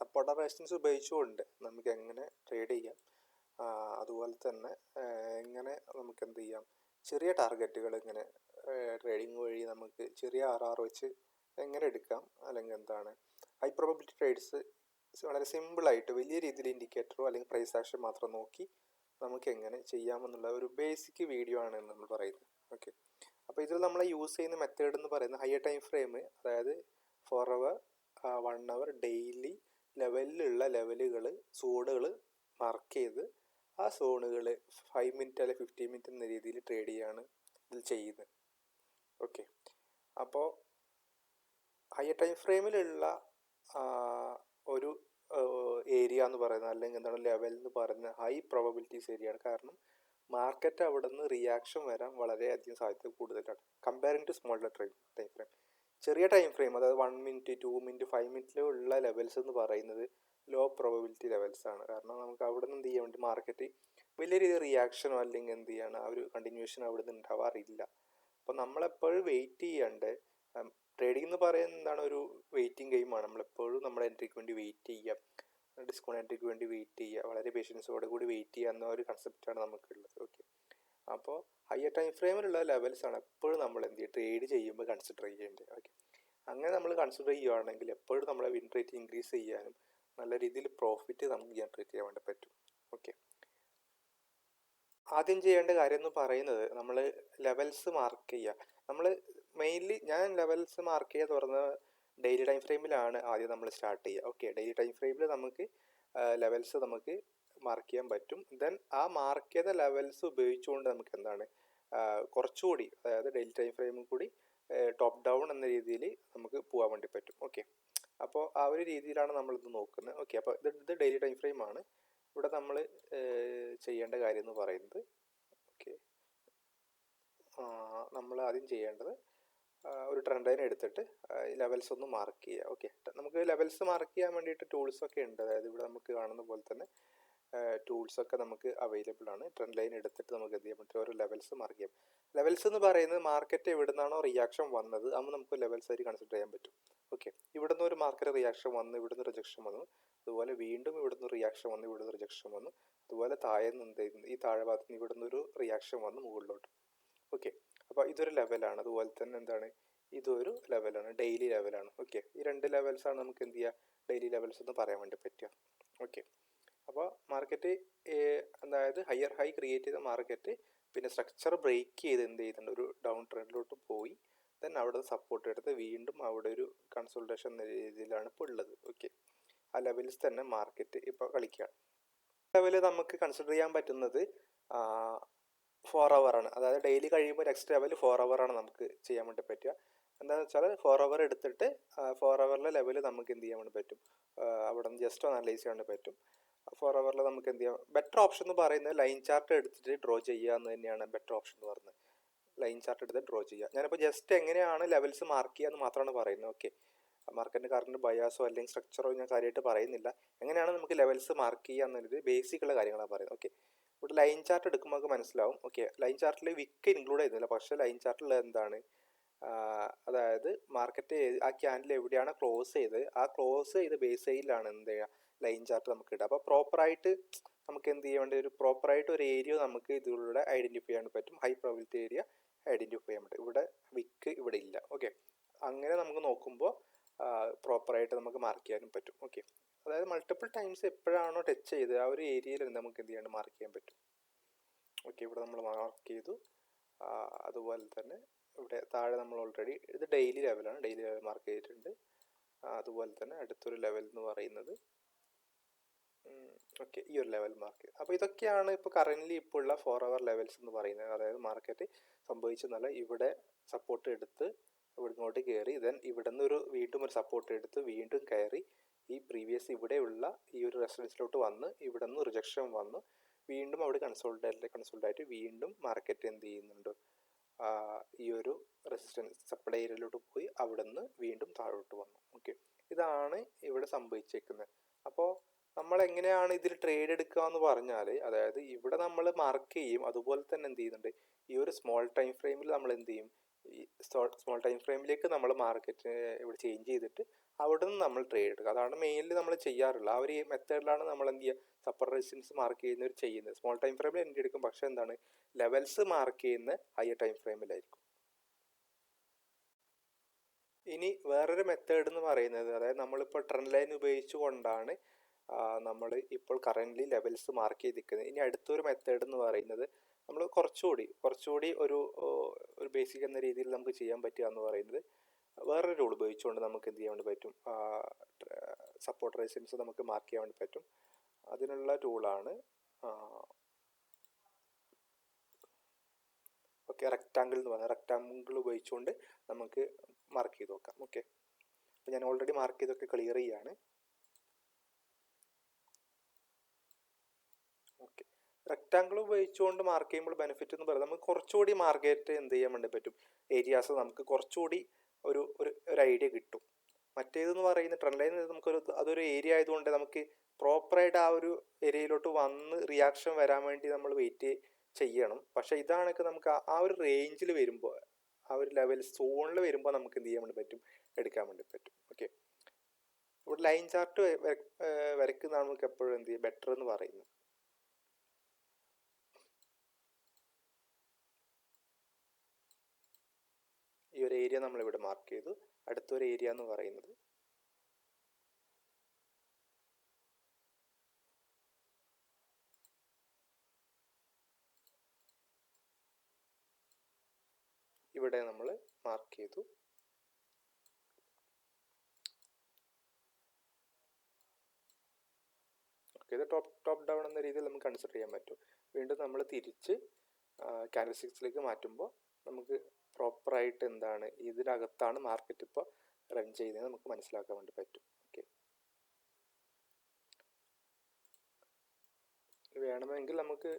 Supporter resistance ഉപയോഗിച്ചുകൊണ്ട് നമുക്ക് എങ്ങനെ ട്രേഡ് ചെയ്യാം അതുപോലെ തന്നെ എങ്ങനെ നമുക്ക് എന്ത് ചെയ്യാം? ചെറിയ ടാർഗറ്റുകൾ ഇങ്ങനെ ട്രേഡിംഗ് വഴി നമുക്ക് ചെറിയ ആർ ആർ വെച്ച് എങ്ങനെ എടുക്കാം? അല്ലെങ്കിൽ എന്താണ്? ഹൈ പ്രോബിലിറ്റി ട്രേഡ്സ് വളരെ സിമ്പിളായിട്ട് വലിയ രീതിയിൽ ഇൻഡിക്കേറ്ററോ അല്ലെങ്കിൽ പ്രൈസ് ആക്ഷൻ മാത്രം നോക്കി നമുക്ക് എങ്ങനെ ചെയ്യാമെന്നുള്ള ഒരു ബേസിക് വീഡിയോ ആണ് നമ്മൾ പറയുന്നത്. ഓക്കെ അപ്പോൾ ഇതിൽ നമ്മൾ യൂസ് ചെയ്യുന്ന മെത്തേഡ് എന്ന് പറയുന്നത് ഹയർ ടൈം ഫ്രെയിം അതായത് four hour one hour daily ലെവലിലുള്ള ലെവലുകൾ സോണുകൾ മാർക്ക് ചെയ്ത് ആ സോണുകൾ ഫൈവ് മിനിറ്റ് അല്ലെങ്കിൽ ഫിഫ്റ്റീൻ മിനിറ്റ് എന്ന രീതിയിൽ ട്രേഡ് ചെയ്യാണ് ഇതിൽ ചെയ്യുന്നത്. ഓക്കെ അപ്പോൾ ഹയർ ടൈം ഫ്രെയിമിലുള്ള ഒരു ഏരിയ എന്ന് പറയുന്നത് അല്ലെങ്കിൽ എന്താണ് ലെവൽ എന്ന് പറയുന്ന ഹൈ പ്രോബബിലിറ്റീസ് ഏരിയ ആണ്. കാരണം മാർക്കറ്റ് അവിടെ നിന്ന് റിയാക്ഷൻ വരാൻ വളരെയധികം സാധ്യത കൂടുതലാണ്. Comparing to small time time frame ചെറിയ ടൈം ഫ്രെയിം അതായത് one minute two minute five മിനിറ്റിലുള്ള levels എന്ന് പറയുന്നത് ലോ പ്രോബിലിറ്റി ലെവൽസ് ആണ്. കാരണം നമുക്ക് അവിടെ നിന്ന് എന്ത് ചെയ്യാൻ വേണ്ടി മാർക്കറ്റ് വലിയ രീതിയിൽ റിയാക്ഷനോ അല്ലെങ്കിൽ എന്ത് ചെയ്യാണ് ആ ഒരു കണ്ടിന്യൂഷൻ അവിടെ നിന്ന് ഉണ്ടാവാറില്ല. അപ്പോൾ നമ്മളെപ്പോഴും വെയിറ്റ് ചെയ്യണ്ടേ? ട്രേഡിംഗ് എന്ന് പറയുന്നത് എന്താണ് ഒരു വെയിറ്റിംഗ് ഗെയിമാണ് നമ്മളെപ്പോഴും നമ്മുടെ എൻട്രിക്ക് വേണ്ടി വെയിറ്റ് ചെയ്യുക. ഡിസ്കൗണ്ട് എൻട്രിക്ക് വേണ്ടി വെയിറ്റ് ചെയ്യുക. വളരെ പേഷ്യൻസോടെ കൂടി വെയിറ്റ് ചെയ്യുക എന്ന ഒരു കൺസെപ്റ്റാണ് നമുക്കുള്ളത്. ഓക്കെ അപ്പോൾ ഹയർ ടൈം ഫ്രെയിമിലുള്ള ലെവൽസാണ് എപ്പോഴും നമ്മൾ എന്ത് ചെയ്യുക? ട്രേഡ് ചെയ്യുമ്പോൾ കൺസിഡർ ചെയ്യേണ്ടത്. ഓക്കെ അങ്ങനെ നമ്മൾ കൺസിഡർ ചെയ്യുകയാണെങ്കിൽ എപ്പോഴും നമ്മളെ വിൻ റേറ്റ് ഇൻക്രീസ് ചെയ്യാനും നല്ല രീതിയിൽ പ്രോഫിറ്റ് നമുക്ക് ജനറേറ്റ് ചെയ്യാൻ വേണ്ടി പറ്റും. ഓക്കെ ആദ്യം ചെയ്യേണ്ട കാര്യം എന്ന് പറയുന്നത് നമ്മൾ ലെവൽസ് മാർക്ക് ചെയ്യുക. നമ്മൾ മെയിൻലി ഞാൻ ലെവൽസ് മാർക്ക് ചെയ്യുക തുറന്ന ഡെയിലി ടൈം ഫ്രെയിമിലാണ് ആദ്യം നമ്മൾ സ്റ്റാർട്ട് ചെയ്യുക. ഓക്കെ ഡെയിലി ടൈം ഫ്രെയിമിൽ നമുക്ക് ലെവൽസ് നമുക്ക് മാർക്ക് ചെയ്യാൻ പറ്റും. ദെൻ ആ മാർക്ക് ചെയ്ത ലെവൽസ് ഉപയോഗിച്ചുകൊണ്ട് നമുക്ക് എന്താണ് കുറച്ചുകൂടി അതായത് ഡെയിലി ടൈം ഫ്രെയിമും കൂടി ടോപ്പ് ഡൗൺ എന്ന രീതിയിൽ നമുക്ക് പോകാൻ വേണ്ടി പറ്റും. ഓക്കെ അപ്പോൾ ആ ഒരു രീതിയിലാണ് നമ്മളിത് നോക്കുന്നത്. ഓക്കെ അപ്പോൾ ഇത് ഇത് ഡെയിലി ടൈം ഫ്രെയിം ആണ്. ഇവിടെ നമ്മൾ ചെയ്യേണ്ട കാര്യം എന്ന് പറയുന്നത് ഓക്കെ നമ്മൾ ആദ്യം ചെയ്യേണ്ടത് ഒരു ട്രെൻഡ് ലൈൻ എടുത്തിട്ട് ലെവൽസ് ഒന്ന് മാർക്ക് ചെയ്യുക. ഓക്കെ നമുക്ക് ലെവൽസ് മാർക്ക് ചെയ്യാൻ വേണ്ടിയിട്ട് ടൂൾസ് ഒക്കെ ഉണ്ട്. അതായത് ഇവിടെ നമുക്ക് കാണുന്ന പോലെ തന്നെ ടൂൾസ് ഒക്കെ നമുക്ക് അവൈലബിൾ ആണ്. ട്രെൻഡ് ലൈൻ എടുത്തിട്ട് നമുക്ക് എന്ത് ചെയ്യാൻ പറ്റും? ഓരോ ലെവൽസ് മാർക്ക് ചെയ്യാം. ലെവൽസ് എന്ന് പറയുന്നത് മാർക്കറ്റ് എവിടെ നിന്നാണോ റിയാക്ഷൻ വന്നത് അത് നമുക്ക് ലെവൽസ് ആയി കൺസിഡർ ചെയ്യാൻ പറ്റും. ഓക്കെ ഇവിടെ നിന്ന് ഒരു മാർക്കറ്റ് റിയാക്ഷൻ വന്നു ഇവിടെ നിന്ന് റിജക്ഷൻ വന്നു. അതുപോലെ വീണ്ടും ഇവിടെ നിന്ന് റിയാക്ഷൻ വന്നു ഇവിടെ നിന്ന് റിജക്ഷൻ വന്നു. അതുപോലെ താഴെ നിന്ന് ഈ താഴെ ഭാഗത്ത് നിന്ന് ഇവിടെ നിന്നൊരു റിയാക്ഷൻ വന്ന് മുകളിലോട്ട്. ഓക്കെ അപ്പോൾ ഇതൊരു ലെവലാണ് അതുപോലെ തന്നെ എന്താണ്? ഇതൊരു ലെവലാണ് ഡെയിലി ലെവലാണ് ഓക്കെ ഈ രണ്ട് ലെവൽസാണ് നമുക്ക് എന്ത് ചെയ്യുക ഡെയിലി ലെവൽസ് എന്ന് പറയാൻ വേണ്ടി പറ്റുക. ഓക്കെ അപ്പോൾ മാർക്കറ്റ് അതായത് ഹയർ ഹൈ ക്രിയേറ്റ് ചെയ്ത മാർക്കറ്റ് പിന്നെ സ്ട്രക്ചർ ബ്രേക്ക് ചെയ്ത് എന്ത് ചെയ്തിട്ടുണ്ട്? ഒരു ഡൗൺ ട്രെൻഡിലോട്ട് പോയി. ദെൻ അവിടെ സപ്പോർട്ട് എടുത്ത് വീണ്ടും അവിടെ ഒരു കൺസൾട്ടേഷൻ എന്ന രീതിയിലാണ് ഇപ്പോൾ ഉള്ളത്. ഓക്കെ ആ ലെവലിൽ തന്നെ മാർക്കറ്റ് ഇപ്പോൾ കളിക്കുകയാണ് ലെവൽ നമുക്ക് കൺസിഡർ ചെയ്യാൻ പറ്റുന്നത് ഫോർ അവർ ആണ്. അതായത് ഡെയിലി കഴിയുമ്പോൾ നെക്സ്റ്റ് ലെവൽ ഫോർ അവർ ആണ് നമുക്ക് ചെയ്യാൻ വേണ്ടി പറ്റുക. എന്താണെന്ന് വെച്ചാൽ ഫോർ അവർ എടുത്തിട്ട് ഫോർ അവറിലെ ലെവൽ നമുക്ക് എന്ത് ചെയ്യാൻ വേണ്ടി പറ്റും? അവിടെ നിന്ന് ജസ്റ്റ് അനലൈസ് ചെയ്യാൻ വേണ്ടി പറ്റും. ഫോർ അവറിൽ നമുക്ക് എന്ത് ചെയ്യാം? ബെറ്റർ ഓപ്ഷൻ എന്ന് പറയുന്നത് ലൈൻ ചാർട്ട് എടുത്തിട്ട് ഡ്രോ ചെയ്യുക എന്ന് തന്നെയാണ് ബെറ്റർ ഓപ്ഷൻ എന്ന് പറയുന്നത്. ലൈൻ ചാർട്ട് എടുത്ത് ഡ്രോ ചെയ്യുക. ഞാനിപ്പോൾ ജസ്റ്റ് എങ്ങനെയാണ് ലെവൽസ് മാർക്ക് ചെയ്യുക എന്ന് മാത്രമാണ് പറയുന്നത്. ഓക്കെ മാർക്കറ്റിന്റെ കറണ്ട് ബയാസോ അല്ലെങ്കിൽ സ്ട്രക്ചറോ ഞാൻ കാര്യമായിട്ട് പറയുന്നില്ല. എങ്ങനെയാണ് നമുക്ക് ലെവൽസ് മാർക്ക് ചെയ്യുക എന്നുള്ളത് ബേസിക് ഉള്ള കാര്യങ്ങളാണ് പറയുന്നത്. ഓക്കെ ഇവിടെ ലൈൻ ചാർട്ട് എടുക്കുമ്പോൾ നമുക്ക് മനസ്സിലാവും. ഓക്കെ ലൈൻ ചാർട്ടിൽ വിക്ക് ഇൻക്ലൂഡ് ചെയ്യുന്നില്ല. പക്ഷേ ലൈൻ ചാർട്ടിൽ എന്താണ്? അതായത് മാർക്കറ്റ് ആ ക്യാൻഡിൽ എവിടെയാണ് ക്ലോസ് ചെയ്ത് ആ ക്ലോസ് ചെയ്ത് ബേസ് ബേസയിലാണ് എന്ത് ചെയ്യുക? ലൈൻ ചാർട്ട് നമുക്ക് ഇടാം. അപ്പോൾ പ്രോപ്പറായിട്ട് നമുക്ക് എന്ത് ചെയ്യാൻ വേണ്ടി ഒരു പ്രോപ്പറായിട്ട് ഒരു ഏരിയ നമുക്ക് ഇതിലൂടെ ഐഡന്റിഫൈ ചെയ്യാൻ പറ്റും. ഹൈ പ്രോബിലിറ്റി ഏരിയ ഐഡന്റിഫൈ ചെയ്യാൻ പറ്റും. ഇവിടെ വിക്ക് ഇവിടെ ഇല്ല. ഓക്കെ അങ്ങനെ നമുക്ക് നോക്കുമ്പോൾ പ്രോപ്പറായിട്ട് നമുക്ക് മാർക്ക് ചെയ്യാനും പറ്റും. ഓക്കെ അതായത് മൾട്ടിപ്പിൾ ടൈംസ് എപ്പോഴാണോ ടച്ച് ചെയ്ത് ആ ഒരു ഏരിയയിൽ നമുക്ക് എന്ത് ചെയ്യാണ്ട് മാർക്ക് ചെയ്യാൻ പറ്റും. ഓക്കെ ഇവിടെ നമ്മൾ മാർക്ക് ചെയ്തു. അതുപോലെ തന്നെ ഇവിടെ താഴെ നമ്മൾ ഓൾറെഡി ഇത് ഡെയിലി ലെവലാണ് ഡെയിലി ലെവൽ മാർക്ക് ചെയ്തിട്ടുണ്ട്. അതുപോലെ തന്നെ അടുത്തൊരു ലെവൽ എന്ന് പറയുന്നത് ഓക്കെ ഈ ഒരു ലെവൽ മാർക്ക് അപ്പോൾ ഇതൊക്കെയാണ് ഇപ്പോൾ കറന്റ്ലി ഇപ്പോൾ ഉള്ള ഫോർ അവർ ലെവൽസ് എന്ന് പറയുന്നത്. അതായത് മാർക്കറ്റ് സംഭവിച്ചെന്നല്ല ഇവിടെ സപ്പോർട്ട് എടുത്ത് ഇവിടെ ഇങ്ങോട്ട് കയറി ദെൻ ഇവിടെ നിന്ന് ഒരു വീണ്ടും ഒരു സപ്പോർട്ട് എടുത്ത് വീണ്ടും കയറി ഈ പ്രീവിയസ് ഇവിടെയുള്ള ഈ ഒരു റെസിഡൻസിലോട്ട് വന്ന് ഇവിടെ നിന്ന് റിജക്ഷൻ വന്ന് വീണ്ടും അവിടെ കൺസോൾട്ട് കൺസോൾട്ട് ആയിട്ട് വീണ്ടും മാർക്കറ്റ് എന്ത് ചെയ്യുന്നുണ്ട്? ഈ ഒരു റെസിസ്റ്റൻസ് സപ്ലൈ ഏരിയയിലോട്ട് പോയി അവിടെ നിന്ന് വീണ്ടും താഴോട്ട് വന്നു. ഓക്കെ ഇതാണ് ഇവിടെ സംഭവിച്ചേക്കുന്നത് അപ്പോൾ നമ്മൾ എങ്ങനെയാണ് ഇതിൽ ട്രേഡ് എടുക്കുക എന്ന് പറഞ്ഞാൽ അതായത് ഇവിടെ നമ്മൾ മാർക്ക് ചെയ്യും അതുപോലെ തന്നെ എന്ത് ചെയ്യുന്നുണ്ട് ഈ ഒരു സ്മോൾ ടൈം ഫ്രെയിമിൽ നമ്മൾ എന്ത് ചെയ്യും ഈ സ്മോൾ ടൈം ഫ്രെയിമിലേക്ക് നമ്മൾ മാർക്കറ്റ് ഇവിടെ ചേഞ്ച് ചെയ്തിട്ട് അവിടെ നിന്ന് നമ്മൾ ട്രേഡ് എടുക്കുക അതാണ് മെയിൻലി നമ്മൾ ചെയ്യാറുള്ളത്. ആ ഒരു മെത്തേഡിലാണ് നമ്മൾ എന്ത് ചെയ്യുക സപ്പർ റെസിസ്റ്റൻസ് മാർക്ക് ചെയ്യുന്നവർ ചെയ്യുന്നത്. സ്മോൾ ടൈം ഫ്രെയിമിൽ എന്റെ എടുക്കും. പക്ഷേ എന്താണ് ലെവൽസ് മാർക്ക് ചെയ്യുന്ന ഹയർ ടൈം ഫ്രെയിമിലായിരിക്കും ഇനി വേറൊരു മെത്തേഡ് എന്ന് പറയുന്നത് അതായത് നമ്മളിപ്പോൾ ട്രെൻഡ് ലൈൻ ഉപയോഗിച്ചുകൊണ്ടാണ് നമ്മൾ ഇപ്പോൾ കറന്റ്ലി ലെവൽസ് മാർക്ക് ചെയ്തിരിക്കുന്നത്. ഇനി അടുത്തൊരു മെത്തേഡ് എന്ന് പറയുന്നത് നമ്മൾ കുറച്ചുകൂടി കുറച്ചുകൂടി ഒരു ഒരു ബേസിക് എന്ന രീതിയിൽ നമുക്ക് ചെയ്യാൻ പറ്റുക എന്ന് പറയുന്നത് വേറൊരു റൂൾ ഉപയോഗിച്ചുകൊണ്ട് നമുക്ക് എന്ത് ചെയ്യാൻ വേണ്ടി പറ്റും? സപ്പോർട്ട് റെസിസ്റ്റൻസ് നമുക്ക് മാർക്ക് ചെയ്യാൻ വേണ്ടി പറ്റും. അതിനുള്ള ടൂളാണ് ഓക്കെ റെക്റ്റാങ്കിൾ എന്ന് പറയുന്നത്. റെക്റ്റാങ്കിൾ ഉപയോഗിച്ചുകൊണ്ട് നമുക്ക് മാർക്ക് ചെയ്ത് നോക്കാം. ഓക്കെ. അപ്പോൾ ഞാൻ ഓൾറെഡി മാർക്ക് ചെയ്തൊക്കെ ക്ലിയർ ചെയ്യാണ് ഓക്കെ റെക്റ്റാങ്കിൾ ഉപയോഗിച്ചുകൊണ്ട് മാർക്ക് ചെയ്യുമ്പോൾ ബെനിഫിറ്റ് എന്ന് പറയുന്നത് നമുക്ക് കുറച്ചുകൂടി മാർക്കറ്റ് എന്ത് ചെയ്യാൻ വേണ്ടി പറ്റും? ഏരിയാസ് നമുക്ക് കുറച്ചുകൂടി ഒരു ഒരു ഒരു ഐഡിയ കിട്ടും. മറ്റേതെന്ന് പറയുന്ന ട്രെൻഡ് ലൈൻ നമുക്കൊരു അതൊരു ഏരിയ ആയതുകൊണ്ട് നമുക്ക് പ്രോപ്പറായിട്ട് ആ ഒരു ഏരിയയിലോട്ട് വന്ന് റിയാക്ഷൻ വരാൻ വേണ്ടി നമ്മൾ വെയിറ്റ് ചെയ്യണം. പക്ഷേ ഇതാണൊക്കെ നമുക്ക് ആ ഒരു റേഞ്ചിൽ വരുമ്പോൾ ആ ഒരു ലെവൽ സോണിൽ വരുമ്പോൾ നമുക്ക് എന്ത് ചെയ്യാൻ വേണ്ടി പറ്റും? എടുക്കാൻ വേണ്ടി പറ്റും. ഓക്കെ ഇവിടെ ലൈൻ ചാർട്ട് വരയ്ക്കുന്നതാണ് നമുക്ക് എപ്പോഴും എന്ത് ചെയ്യുക ബെറ്റർ എന്ന് പറയുന്നത് ഈ ഒരു ഏരിയ നമ്മളിവിടെ മാർക്ക് ചെയ്തു. അടുത്തൊരു ഏരിയ എന്ന് പറയുന്നത്. ഇവിടെ നമ്മൾ മാർക്ക് ചെയ്തു. ഇത് ടോപ്പ് ടോപ്പ് ഡൗൺ എന്ന രീതിയിൽ നമുക്ക് കൺസിഡർ ചെയ്യാൻ പറ്റും. വീണ്ടും നമ്മൾ തിരിച്ച് സിക്സിലേക്ക് മാറ്റുമ്പോൾ നമുക്ക് പ്രോപ്പറായിട്ട് എന്താണ് ഇതിനകത്താണ് മാർക്കറ്റ് ഇപ്പോൾ റൺ ചെയ്യുന്നത് നമുക്ക് മനസ്സിലാക്കാൻ വേണ്ടി പറ്റും. ഓക്കെ വേണമെങ്കിൽ നമുക്ക്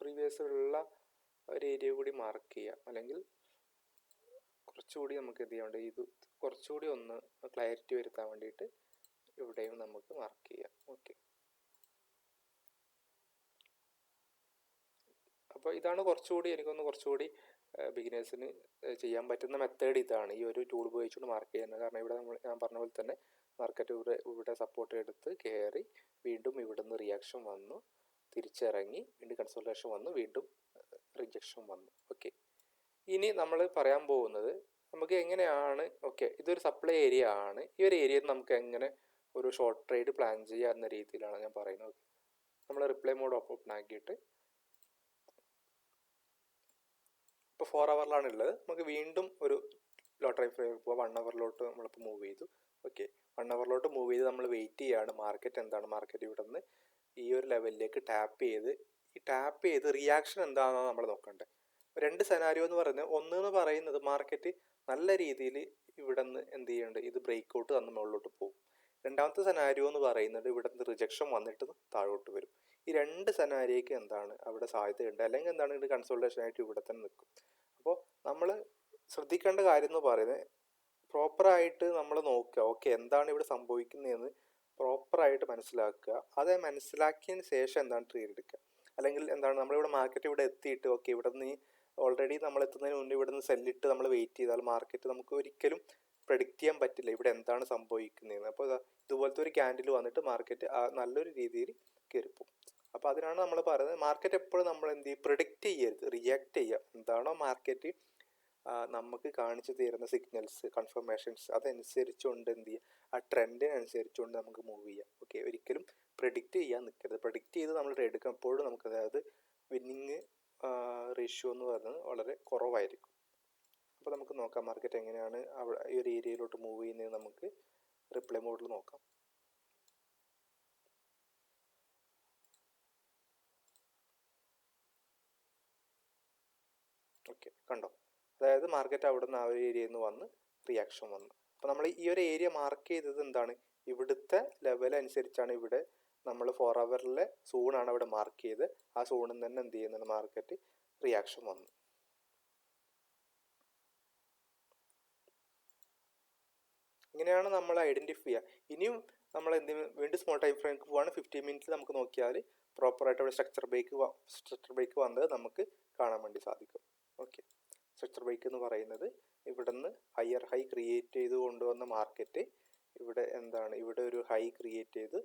പ്രീവിയസ് ഉള്ള ഒരു ഏരിയ കൂടി മാർക്ക് ചെയ്യാം. അല്ലെങ്കിൽ കുറച്ചുകൂടി നമുക്ക് എന്ത് ചെയ്യാൻ ഇത് കുറച്ചുകൂടി ഒന്ന് ക്ലാരിറ്റി വരുത്താൻ വേണ്ടിയിട്ട് ഇവിടെയും നമുക്ക് മാർക്ക് ചെയ്യാം. ഓക്കെ അപ്പോൾ ഇതാണ് കുറച്ചുകൂടി എനിക്കൊന്ന് കുറച്ചുകൂടി ബിഗിനേഴ്സിന് ചെയ്യാൻ പറ്റുന്ന മെത്തേഡ് ഇതാണ്. ഈ ഒരു ടൂൾ ഉപയോഗിച്ചുകൊണ്ട് മാർക്ക് ചെയ്യുന്നത്. കാരണം ഇവിടെ നമ്മൾ ഞാൻ പറഞ്ഞ പോലെ തന്നെ മാർക്കറ്റ് ഇവിടെ ഇവിടെ സപ്പോർട്ട് എടുത്ത് കയറി വീണ്ടും ഇവിടെ നിന്ന് റിയാക്ഷൻ വന്നു. തിരിച്ചിറങ്ങി വീണ്ടും കൺസൾട്ടേഷൻ വന്നു വീണ്ടും റിജക്ഷൻ വന്നു. ഓക്കെ ഇനി നമ്മൾ പറയാൻ പോകുന്നത് നമുക്ക് എങ്ങനെയാണ് ഓക്കെ ഇതൊരു സപ്ലൈ ഏരിയ ആണ്. ഈ ഒരു ഏരിയയിൽ നമുക്ക് എങ്ങനെ ഒരു ഷോർട്ട് ട്രേഡ് പ്ലാൻ ചെയ്യുക എന്ന രീതിയിലാണ് ഞാൻ പറയുന്നത്. നമ്മൾ റിപ്ലൈ മോഡ് ഓപ്പൺ ആക്കിയിട്ട് ഇപ്പോൾ ഫോർ അവറിലാണ് ഉള്ളത് നമുക്ക് വീണ്ടും ഒരു ലോ ടൈം ഫ്രെയിം പോവാം. വൺ അവറിലോട്ട് നമ്മളിപ്പോൾ മൂവ് ചെയ്തു. ഓക്കെ വൺ അവറിലോട്ട് മൂവ് ചെയ്ത് നമ്മൾ വെയിറ്റ് ചെയ്യുകയാണ് മാർക്കറ്റ് എന്താണ്? മാർക്കറ്റ് ഇവിടെ നിന്ന് ഈ ഒരു ലെവലിലേക്ക് ടാപ്പ് ചെയ്ത്. ഈ ടാപ്പ് ചെയ്ത് റിയാക്ഷൻ എന്താണെന്നാണ് നമ്മൾ നോക്കേണ്ടത് രണ്ട് സെനാരിയോ എന്ന് പറയുന്നത്. ഒന്ന് എന്ന് പറയുന്നത് മാർക്കറ്റ് നല്ല രീതിയിൽ ഇവിടെ നിന്ന് എന്ത് ചെയ്യുന്നുണ്ട് ഇത് ബ്രേക്ക് ഔട്ട് തന്ന് മുകളിലോട്ട് പോകും. രണ്ടാമത്തെ സെനാരിയോ എന്ന് പറയുന്നത് ഇവിടെ നിന്ന് റിജക്ഷൻ വന്നിട്ട് താഴോട്ട് വരും. ഈ രണ്ട് സെനാരിയയ്ക്ക് എന്താണ് അവിടെ സാധ്യത ഉണ്ട് അല്ലെങ്കിൽ എന്താണ് ഇത് കൺസൾട്ടേഷൻ ആയിട്ട് ഇവിടെ തന്നെ നിൽക്കും? അപ്പോൾ നമ്മൾ ശ്രദ്ധിക്കേണ്ട കാര്യം എന്ന് പറയുന്നത് പ്രോപ്പറായിട്ട് നമ്മൾ നോക്കുക. ഓക്കെ എന്താണ് ഇവിടെ സംഭവിക്കുന്നതെന്ന് പ്രോപ്പറായിട്ട് മനസ്സിലാക്കുക. അത് മനസ്സിലാക്കിയതിന് ശേഷം എന്താണ് ട്രേഡ് എടുക്കുക. അല്ലെങ്കിൽ എന്താണ് നമ്മളിവിടെ മാർക്കറ്റ് ഇവിടെ എത്തിയിട്ട് ഓക്കെ ഇവിടെ നിന്ന് ഓൾറെഡി നമ്മൾ എത്തുന്നതിന് മുന്നേ ഇവിടെ നിന്ന് സെല്ലിട്ട് നമ്മൾ വെയിറ്റ് ചെയ്താൽ മാർക്കറ്റ് നമുക്ക് ഒരിക്കലും പ്രഡിക്റ്റ് ചെയ്യാൻ പറ്റില്ല ഇവിടെ എന്താണ് സംഭവിക്കുന്നതെന്ന്. അപ്പോൾ ഇതുപോലത്തെ ഒരു ക്യാൻഡിൽ വന്നിട്ട് മാർക്കറ്റ് നല്ലൊരു രീതിയിൽ കയറിപ്പോവും അപ്പോൾ അതിനാണ് നമ്മൾ പറയുന്നത് മാർക്കറ്റ് എപ്പോഴും നമ്മൾ എന്ത് ചെയ്യും? പ്രിഡിക്റ്റ് ചെയ്യരുത്. റിയാക്ട് ചെയ്യുക. എന്താണോ മാർക്കറ്റ് നമുക്ക് കാണിച്ചു തരുന്ന സിഗ്നൽസ് കൺഫർമേഷൻസ് അതനുസരിച്ചുകൊണ്ട് എന്ത് ചെയ്യുക ആ ട്രെൻഡിനനുസരിച്ചുകൊണ്ട് നമുക്ക് മൂവ് ചെയ്യാം. ഓക്കെ ഒരിക്കലും പ്രിഡിക്റ്റ് ചെയ്യാൻ നിൽക്കരുത് പ്രഡിക്റ്റ് ചെയ്ത് നമ്മൾ ട്രേഡ് എടുക്കും എപ്പോഴും നമുക്ക് അതായത് വിന്നിങ് റേഷ്യോ എന്ന് പറയുന്നത് വളരെ കുറവായിരിക്കും. അപ്പോൾ നമുക്ക് നോക്കാം മാർക്കറ്റ് എങ്ങനെയാണ് അവിടെ ഈ ഒരു ഏരിയയിലോട്ട് മൂവ് ചെയ്യുന്നത് നമുക്ക് റിപ്ലൈ മോഡിൽ നോക്കാം ഓക്കെ കണ്ടോ? അതായത് മാർക്കറ്റ് അവിടെ നിന്ന് ആ ഒരു ഏരിയയിൽ നിന്ന് വന്ന് റിയാക്ഷൻ വന്നു. അപ്പോൾ നമ്മൾ ഈ ഒരു ഏരിയ മാർക്ക് ചെയ്തത് എന്താണ്? ഇവിടുത്തെ ലെവൽ അനുസരിച്ചാണ് ഇവിടെ നമ്മൾ ഫോർ അവറിലെ സൂണാണ് അവിടെ മാർക്ക് ചെയ്ത് ആ സോണിൽ നിന്ന് തന്നെ എന്ത് ചെയ്യുന്നുണ്ട് മാർക്കറ്റ് റിയാക്ഷൻ വന്നു. ഇങ്ങനെയാണ് നമ്മൾ ഐഡന്റിഫൈ ചെയ്യുക ഇനിയും നമ്മൾ എന്തെങ്കിലും വീണ്ടും സ്മോൾ ടൈം ഫ്രെയിം പോവാണ്. ഫിഫ്റ്റീൻ മിനിറ്റ്സ് നമുക്ക് നോക്കിയാൽ പ്രോപ്പറായിട്ട് അവിടെ സ്ട്രക്ചർ ബ്രേക്ക് സ്ട്രക്ചർ ബ്രേക്ക് വന്നത് നമുക്ക് കാണാൻ വേണ്ടി സാധിക്കും. ഓക്കെ സ്ട്രക്ചർ ബൈക്ക് എന്ന് പറയുന്നത് ഇവിടുന്ന് ഹയർ ഹൈ ക്രിയേറ്റ് ചെയ്ത് കൊണ്ടുവന്ന മാർക്കറ്റ് ഇവിടെ എന്താണ്? ഇവിടെ ഒരു ഹൈ ക്രിയേറ്റ് ചെയ്ത്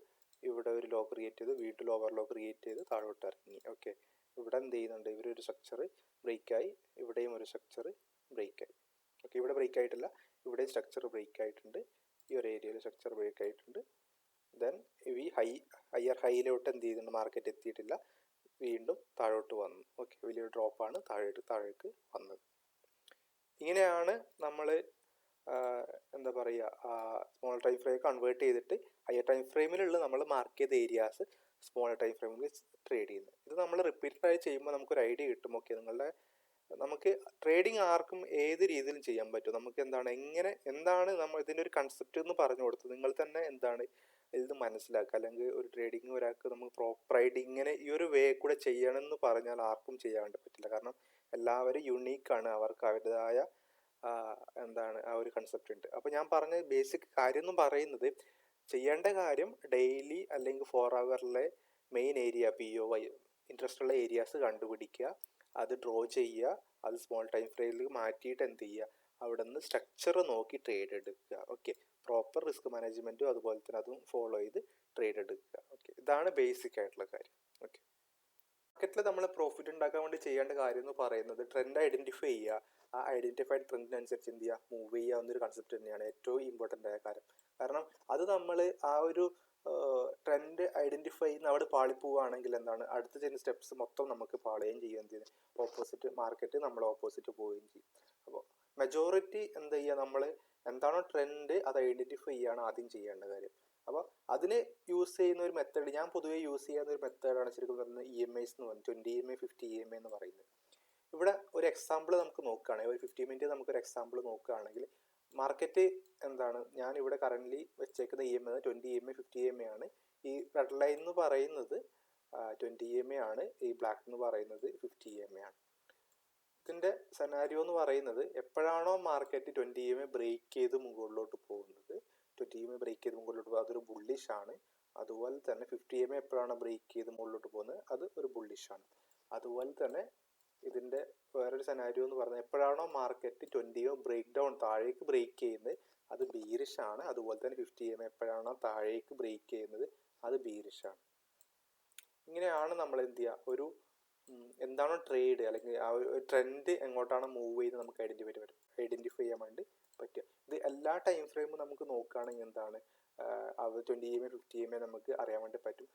ഇവിടെ ഒരു ലോ ക്രിയേറ്റ് ചെയ്ത് വീണ്ടും ലോവർ ലോ ക്രിയേറ്റ് ചെയ്ത് താഴോട്ട് ഇറങ്ങി. ഓക്കെ ഇവിടെ എന്ത് ചെയ്യുന്നുണ്ട്? ഇവരൊരു സ്ട്രക്ചർ ബ്രേക്കായി ഇവിടെയും ഒരു സ്ട്രക്ചർ ബ്രേക്കായി ഓക്കെ ഇവിടെ ബ്രേക്ക് ആയിട്ടില്ല. ഇവിടെ സ്ട്രക്ചർ ബ്രേക്ക് ആയിട്ടുണ്ട്. ഈ ഒരു ഏരിയയിൽ സ്ട്രക്ചർ ബ്രേക്ക് ആയിട്ടുണ്ട്. ദെൻ ഈ ഹൈ ഹയർ ഹൈയിലോട്ട് എന്ത് ചെയ്യുന്നുണ്ട്? മാർക്കറ്റ് എത്തിയിട്ടില്ല. വീണ്ടും താഴോട്ട് വന്നു. ഓക്കെ വലിയൊരു ഡ്രോപ്പാണ് താഴോട്ട് താഴേക്ക് വന്നത്. ഇങ്ങനെയാണ് നമ്മൾ എന്താ പറയുക സ്മോൾ ടൈം ഫ്രെയിം കൺവേർട്ട് ചെയ്തിട്ട് ഹയർ ടൈം ഫ്രെയിമിലുള്ള നമ്മൾ മാർക്ക് ചെയ്ത ഏരിയാസ് സ്മോൾ ടൈം ഫ്രെയിമിൽ ട്രേഡ് ചെയ്യുന്നത്. ഇത് നമ്മൾ റിപ്പീറ്റഡ് ആയി ചെയ്യുമ്പോൾ നമുക്കൊരു ഐഡിയ കിട്ടും. ഓക്കെ നിങ്ങളുടെ നമുക്ക് ട്രേഡിംഗ് ആർക്കും ഏത് രീതിയിലും ചെയ്യാൻ പറ്റും. നമുക്ക് എന്താണ് എങ്ങനെ എന്താണ് നമ്മൾ ഇതിന്റെ ഒരു കൺസെപ്റ്റ് എന്ന് പറഞ്ഞു കൊടുത്ത് നിങ്ങൾ തന്നെ എന്താണ് ഇത് മനസ്സിലാക്കുക. അല്ലെങ്കിൽ ഒരു ട്രേഡിംഗ് ഒരാൾക്ക് നമുക്ക് പ്രോപ്പറായിട്ട് ഇങ്ങനെ ഈ ഒരു വേ കൂടെ ചെയ്യണമെന്ന് പറഞ്ഞാൽ ആർക്കും ചെയ്യാണ്ട് പറ്റില്ല. കാരണം എല്ലാവരും യുണീക്കാണ് അവർക്ക് അവരുടേതായ എന്താണ് ആ ഒരു കൺസെപ്റ്റ് ഉണ്ട്. അപ്പോൾ ഞാൻ പറഞ്ഞ ബേസിക് കാര്യം എന്ന് പറയുന്നത് ചെയ്യേണ്ട കാര്യം ഡെയിലി അല്ലെങ്കിൽ four അവറിലെ main area P O Y interest ഉള്ള ഏരിയാസ് കണ്ടുപിടിക്കുക. അത് ഡ്രോ ചെയ്യുക അത് സ്മോൾ ടൈം ഫ്രെയിമിൽ മാറ്റിയിട്ട് എന്ത് ചെയ്യുക? അവിടെ നിന്ന് സ്ട്രക്ചർ നോക്കി ട്രേഡ് എടുക്കുക. ഓക്കെ പ്രോപ്പർ റിസ്ക് മാനേജ്മെന്റും അതുപോലെ തന്നെ അതും ഫോളോ ചെയ്ത് ട്രേഡ് എടുക്കുക. ഓക്കെ ഇതാണ് ബേസിക് ആയിട്ടുള്ള കാര്യം. ഓക്കെ മാർക്കറ്റിൽ നമ്മൾ പ്രോഫിറ്റ് ഉണ്ടാക്കാൻ വേണ്ടി ചെയ്യേണ്ട കാര്യം എന്ന് പറയുന്നത് ട്രെൻഡ് ഐഡന്റിഫൈ ചെയ്യുക. ആ ഐഡന്റിഫൈഡ് ട്രെൻഡിനനുസരിച്ച് എന്ത് ചെയ്യുക? മൂവ് ചെയ്യുക എന്നൊരു കൺസെപ്റ്റ് തന്നെയാണ് ഏറ്റവും ഇമ്പോർട്ടന്റ് ആയ കാര്യം. കാരണം അത് നമ്മൾ ആ ഒരു ട്രെൻഡ് ഐഡന്റിഫൈ ചെയ്യുന്ന അവിടെ പാളിപ്പോവുകയാണെങ്കിൽ എന്താണ്? അടുത്ത ചെയ്യുന്ന സ്റ്റെപ്സ് മൊത്തം നമുക്ക് പാളുകയും ചെയ്യും ചെയ്യുന്നത് ഓപ്പോസിറ്റ് മാർക്കറ്റ് നമ്മൾ ഓപ്പോസിറ്റ് പോവുകയും ചെയ്യും. അപ്പോൾ മെജോറിറ്റി എന്താ ചെയ്യുക നമ്മൾ? എന്താണോ ട്രെൻഡ് അത് ഐഡന്റിഫൈ ചെയ്യാണ് ആദ്യം ചെയ്യേണ്ട കാര്യം. അപ്പോൾ അതിന് യൂസ് ചെയ്യുന്ന ഒരു മെത്തേഡ് ഞാൻ പൊതുവേ യൂസ് ചെയ്യുന്ന ഒരു മെത്തേഡാണ് ശരിക്കും പറയുന്നത് ഇ എം ഐസ് എന്ന് പറയുന്നത്. Twenty E M I fifty E M I എന്ന് പറയുന്നത്. ഇവിടെ ഒരു എക്സാമ്പിൾ നമുക്ക് നോക്കുകയാണെങ്കിൽ ഒരു ഫിഫ്റ്റി മിനിറ്റ് നമുക്കൊരു എക്സാമ്പിൾ നോക്കുകയാണെങ്കിൽ മാർക്കറ്റ് എന്താണ്? ഞാൻ ഇവിടെ കറന്റ്ലി വെച്ചേക്കുന്ന E M I twenty E M I fifty E M I ആണ്. ഈ റെഡ് ലൈൻ എന്ന് പറയുന്നത് ട്വന്റി ഇ എം എ ആണ്. ഈ ബ്ലാക്ക് എന്ന് പറയുന്നത് ഫിഫ്റ്റി ഇ എം എ ആണ്. ഇതിന്റെ സെനാരിയോ എന്ന് പറയുന്നത് എപ്പോഴാണോ market twenty E M A break ചെയ്ത് മുകളിലോട്ട് പോകുന്നത് twenty E M A break ചെയ്ത് മുകളിലോട്ട് പോകുന്നത് അതൊരു ബുള്ളിഷ് ആണ്. അതുപോലെ തന്നെ ഫിഫ്റ്റി എം എ എപ്പോഴാണോ ബ്രേക്ക് ചെയ്ത് മുകളിലോട്ട് പോകുന്നത് അത് ഒരു ബുള്ളിഷ് ആണ്. അതുപോലെ തന്നെ ഇതിന്റെ വേറൊരു സെനാരിയോ എന്ന് പറഞ്ഞാൽ എപ്പോഴാണോ market twenty M break down താഴേക്ക് ബ്രേക്ക് ചെയ്യുന്നത് അത് ബീരിഷ് ആണ്. അതുപോലെ തന്നെ ഫിഫ്റ്റി എം എപ്പോഴാണോ താഴേക്ക് ബ്രേക്ക് ചെയ്യുന്നത് അത് ബീരിഷ് ആണ്. ഇങ്ങനെയാണ് നമ്മൾ എന്ത് ചെയ്യുക? ഒരു എന്താണോ ട്രേഡ് അല്ലെങ്കിൽ ആ ഒരു ട്രെൻഡ് എങ്ങോട്ടാണ് മൂവ് ചെയ്ത് നമുക്ക് ഐഡന്റിഫൈ പറ്റും. ഐഡന്റിഫൈ ചെയ്യാൻ വേണ്ടി പറ്റുക. ഇത് എല്ലാ ടൈം ഫ്രെയിമും നമുക്ക് നോക്കുകയാണെങ്കിൽ എന്താണ്? അത് twenty M A fifty M A നമുക്ക് അറിയാൻ വേണ്ടി പറ്റും.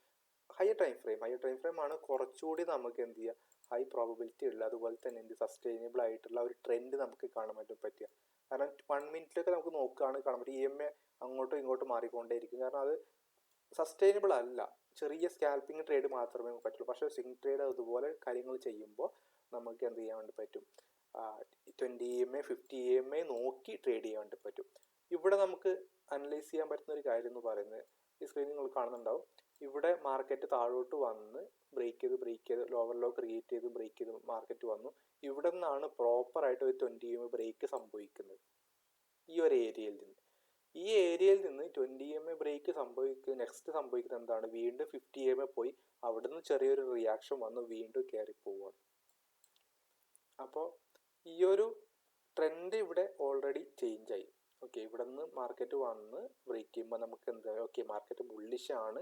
Higher time frame higher time frame ആണ് കുറച്ചുകൂടി നമുക്ക് എന്ത് ചെയ്യുക? ഹൈ പ്രോബബിലിറ്റി ഉള്ള അതുപോലെ തന്നെ എന്ത് സസ്റ്റൈനബിൾ ആയിട്ടുള്ള ഒരു ട്രെൻഡ് നമുക്ക് കാണാൻ പറ്റും പറ്റുക കാരണം വൺ മിനിറ്റിലൊക്കെ നമുക്ക് നോക്കുകയാണെങ്കിൽ കാണാൻ പറ്റും. ഇ എം എ അങ്ങോട്ടും ഇങ്ങോട്ടും മാറിക്കൊണ്ടേയിരിക്കും. കാരണം അത് സസ്റ്റൈനബിൾ അല്ല. ചെറിയ സ്കാൽപ്പിംഗ് ട്രേഡ് മാത്രമേ പറ്റുള്ളൂ. പക്ഷേ സ്വിംഗ് ട്രേഡ് അതുപോലെ കാര്യങ്ങൾ ചെയ്യുമ്പോൾ നമുക്ക് എന്ത് ചെയ്യാൻ വേണ്ടി പറ്റും? Twenty E M A fifty E M A നോക്കി ട്രേഡ് ചെയ്യാൻ വേണ്ടി പറ്റും. ഇവിടെ നമുക്ക് അനലൈസ് ചെയ്യാൻ പറ്റുന്ന ഒരു കാര്യം എന്ന് പറയുന്നത് ഈ സ്ക്രീനിൽ നിങ്ങൾ കാണുന്നുണ്ടാവും. ഇവിടെ മാർക്കറ്റ് താഴോട്ട് വന്ന് ബ്രേക്ക് ചെയ്ത് ബ്രേക്ക് ചെയ്ത് ലോവർ ലോ ക്രിയേറ്റ് ചെയ്ത് ബ്രേക്ക് ചെയ്ത് മാർക്കറ്റ് വന്നു. ഇവിടെ നിന്നാണ് പ്രോപ്പറായിട്ട് ഒരു ട്വന്റി എം ബ്രേക്ക് സംഭവിക്കുന്നത്. ഈ ഒരു ഏരിയയിൽ നിന്ന്. ഈ ഏരിയയിൽ നിന്ന് ട്വന്റി എം എ ബ്രേക്ക് സംഭവിക്കുക നെക്സ്റ്റ് സംഭവിക്കുന്നത് എന്താണ്? വീണ്ടും ഫിഫ്റ്റി എം എ പോയി. അവിടെ നിന്ന് ചെറിയൊരു റിയാക്ഷൻ വന്ന്. വീണ്ടും കയറി പോവുകയാണ് അപ്പോൾ ഈ ഒരു ട്രെൻഡ് ഇവിടെ ഓൾറെഡി ചേഞ്ച് ആയി. ഓക്കെ ഇവിടെ നിന്ന് മാർക്കറ്റ് വന്ന് ബ്രേക്ക് ചെയ്യുമ്പോൾ നമുക്ക് എന്താ ഓക്കെ മാർക്കറ്റ് ബുള്ളിഷ് ആണ്.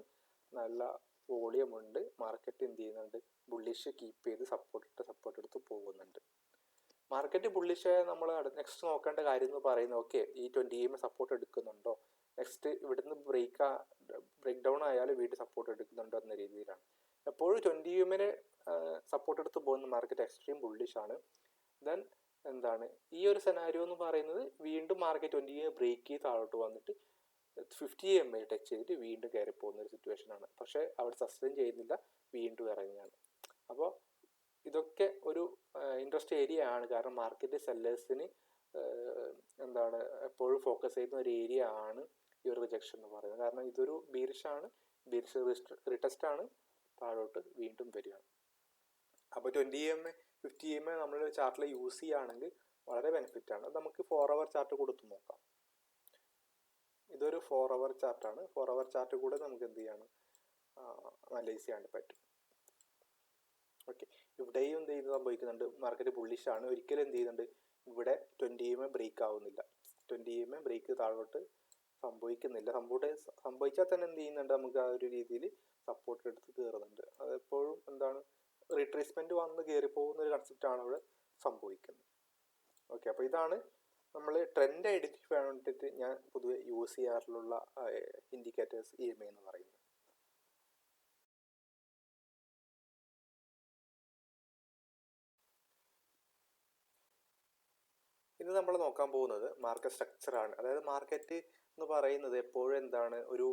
നല്ല വോളിയം ഉണ്ട്. മാർക്കറ്റ് എന്ത് ചെയ്യുന്നുണ്ട്? ബുള്ളിഷ് കീപ്പ് ചെയ്ത് സപ്പോർട്ട് ഇട്ട് സപ്പോർട്ട് എടുത്ത് പോകുന്നുണ്ട്. മാർക്കറ്റ് ബുള്ളിഷ് നമ്മൾ നെക്സ്റ്റ് നോക്കേണ്ട കാര്യം എന്ന് പറയുന്നത് ഓക്കെ ഈ ട്വന്റി എം സപ്പോർട്ട് എടുക്കുന്നുണ്ടോ? നെക്സ്റ്റ് ഇവിടുന്ന് ബ്രേക്ക് ബ്രേക്ക് ഡൗൺ ആയാലും വീട്ടിൽ സപ്പോർട്ട് എടുക്കുന്നുണ്ടോ എന്ന രീതിയിലാണ്. എപ്പോഴും ട്വന്റി എമ്മിന് സപ്പോർട്ട് എടുത്ത് പോകുന്ന മാർക്കറ്റ് എക്സ്ട്രീം ബുള്ളിഷ് ആണ്. ദെൻ എന്താണ്? ഈ ഒരു സെനാരിയോ എന്ന് പറയുന്നത് വീണ്ടും മാർക്കറ്റ് ട്വന്റി ബ്രേക്ക് ചെയ്ത് താഴോട്ട് വന്നിട്ട് ഫിഫ്റ്റി എം എ ടച്ച് ചെയ്തിട്ട് വീണ്ടും കയറി പോകുന്ന ഒരു സിറ്റുവേഷൻ ആണ്. പക്ഷേ അവിടെ സസ്റ്റെയിൻ ചെയ്യുന്നില്ല. വീണ്ടും ഇറങ്ങുകയാണ്. അപ്പോൾ ഇതൊക്കെ ഒരു ഇൻട്രസ്റ്റ് ഏരിയ ആണ്. കാരണം മാർക്കറ്റ് സെല്ലേഴ്സിന് എന്താണ് എപ്പോഴും ഫോക്കസ് ചെയ്യുന്ന ഒരു ഏരിയ ആണ് ഈ ഒരു റിജക്ഷൻ എന്ന് പറയുന്നത്. കാരണം ഇതൊരു ബീരിഷാണ് ബീർഷ് റിട്ടസ്റ്റ് ആണ്. താഴോട്ട് വീണ്ടും വരികയാണ് അപ്പോൾ twenty M A fifty M A നമ്മൾ ചാർട്ടിൽ യൂസ് ചെയ്യുകയാണെങ്കിൽ വളരെ ബെനിഫിറ്റ് ആണ്. നമുക്ക് ഫോർ അവർ ചാർട്ട് കൊടുത്ത് നോക്കാം. ഇതൊരു ഫോർ അവർ ചാർട്ടാണ് ഫോർ അവർ ചാർട്ട് കൂടെ നമുക്ക് എന്ത് ചെയ്യാണ്? അനലൈസ് ചെയ്യാൻ പറ്റും. ഓക്കെ ഇവിടെയും എന്ത് ചെയ്ത് സംഭവിക്കുന്നുണ്ട്? മാർക്കറ്റ് ബുള്ളിഷ് ആണ്. ഒരിക്കലും എന്ത് ചെയ്യുന്നുണ്ട്? ഇവിടെ ട്വന്റി എം ബ്രേക്ക് ആവുന്നില്ല. ട്വന്റി എം ബ്രേക്ക് താഴോട്ട് സംഭവിക്കുന്നില്ല. സംഭവം സംഭവിച്ചാൽ തന്നെ എന്ത് ചെയ്യുന്നുണ്ട്? നമുക്ക് ആ ഒരു രീതിയിൽ സപ്പോർട്ട് എടുത്ത് കയറുന്നുണ്ട് അതെപ്പോഴും എന്താണ്? റീട്രേസ്മെന്റ് വന്ന് കയറി പോകുന്ന ഒരു കൺസെപ്റ്റാണ് ഇവിടെ സംഭവിക്കുന്നത്. ഓക്കെ അപ്പോൾ ഇതാണ് നമ്മൾ ട്രെൻഡ് ഐഡന്റിഫൈ വേണ്ടിയിട്ട് ഞാൻ പൊതുവെ യൂസ് ചെയ്യാറുള്ള ഇൻഡിക്കേറ്റേഴ്സ് ഇ എം ഐ എന്ന് പറയുന്നത്. ഇന്ന് നമ്മൾ നോക്കാൻ പോകുന്നത് മാർക്കറ്റ് സ്ട്രക്ചറാണ് അതായത് മാർക്കറ്റ് എന്ന് പറയുന്നത് എപ്പോഴും എന്താണ്? ഒരു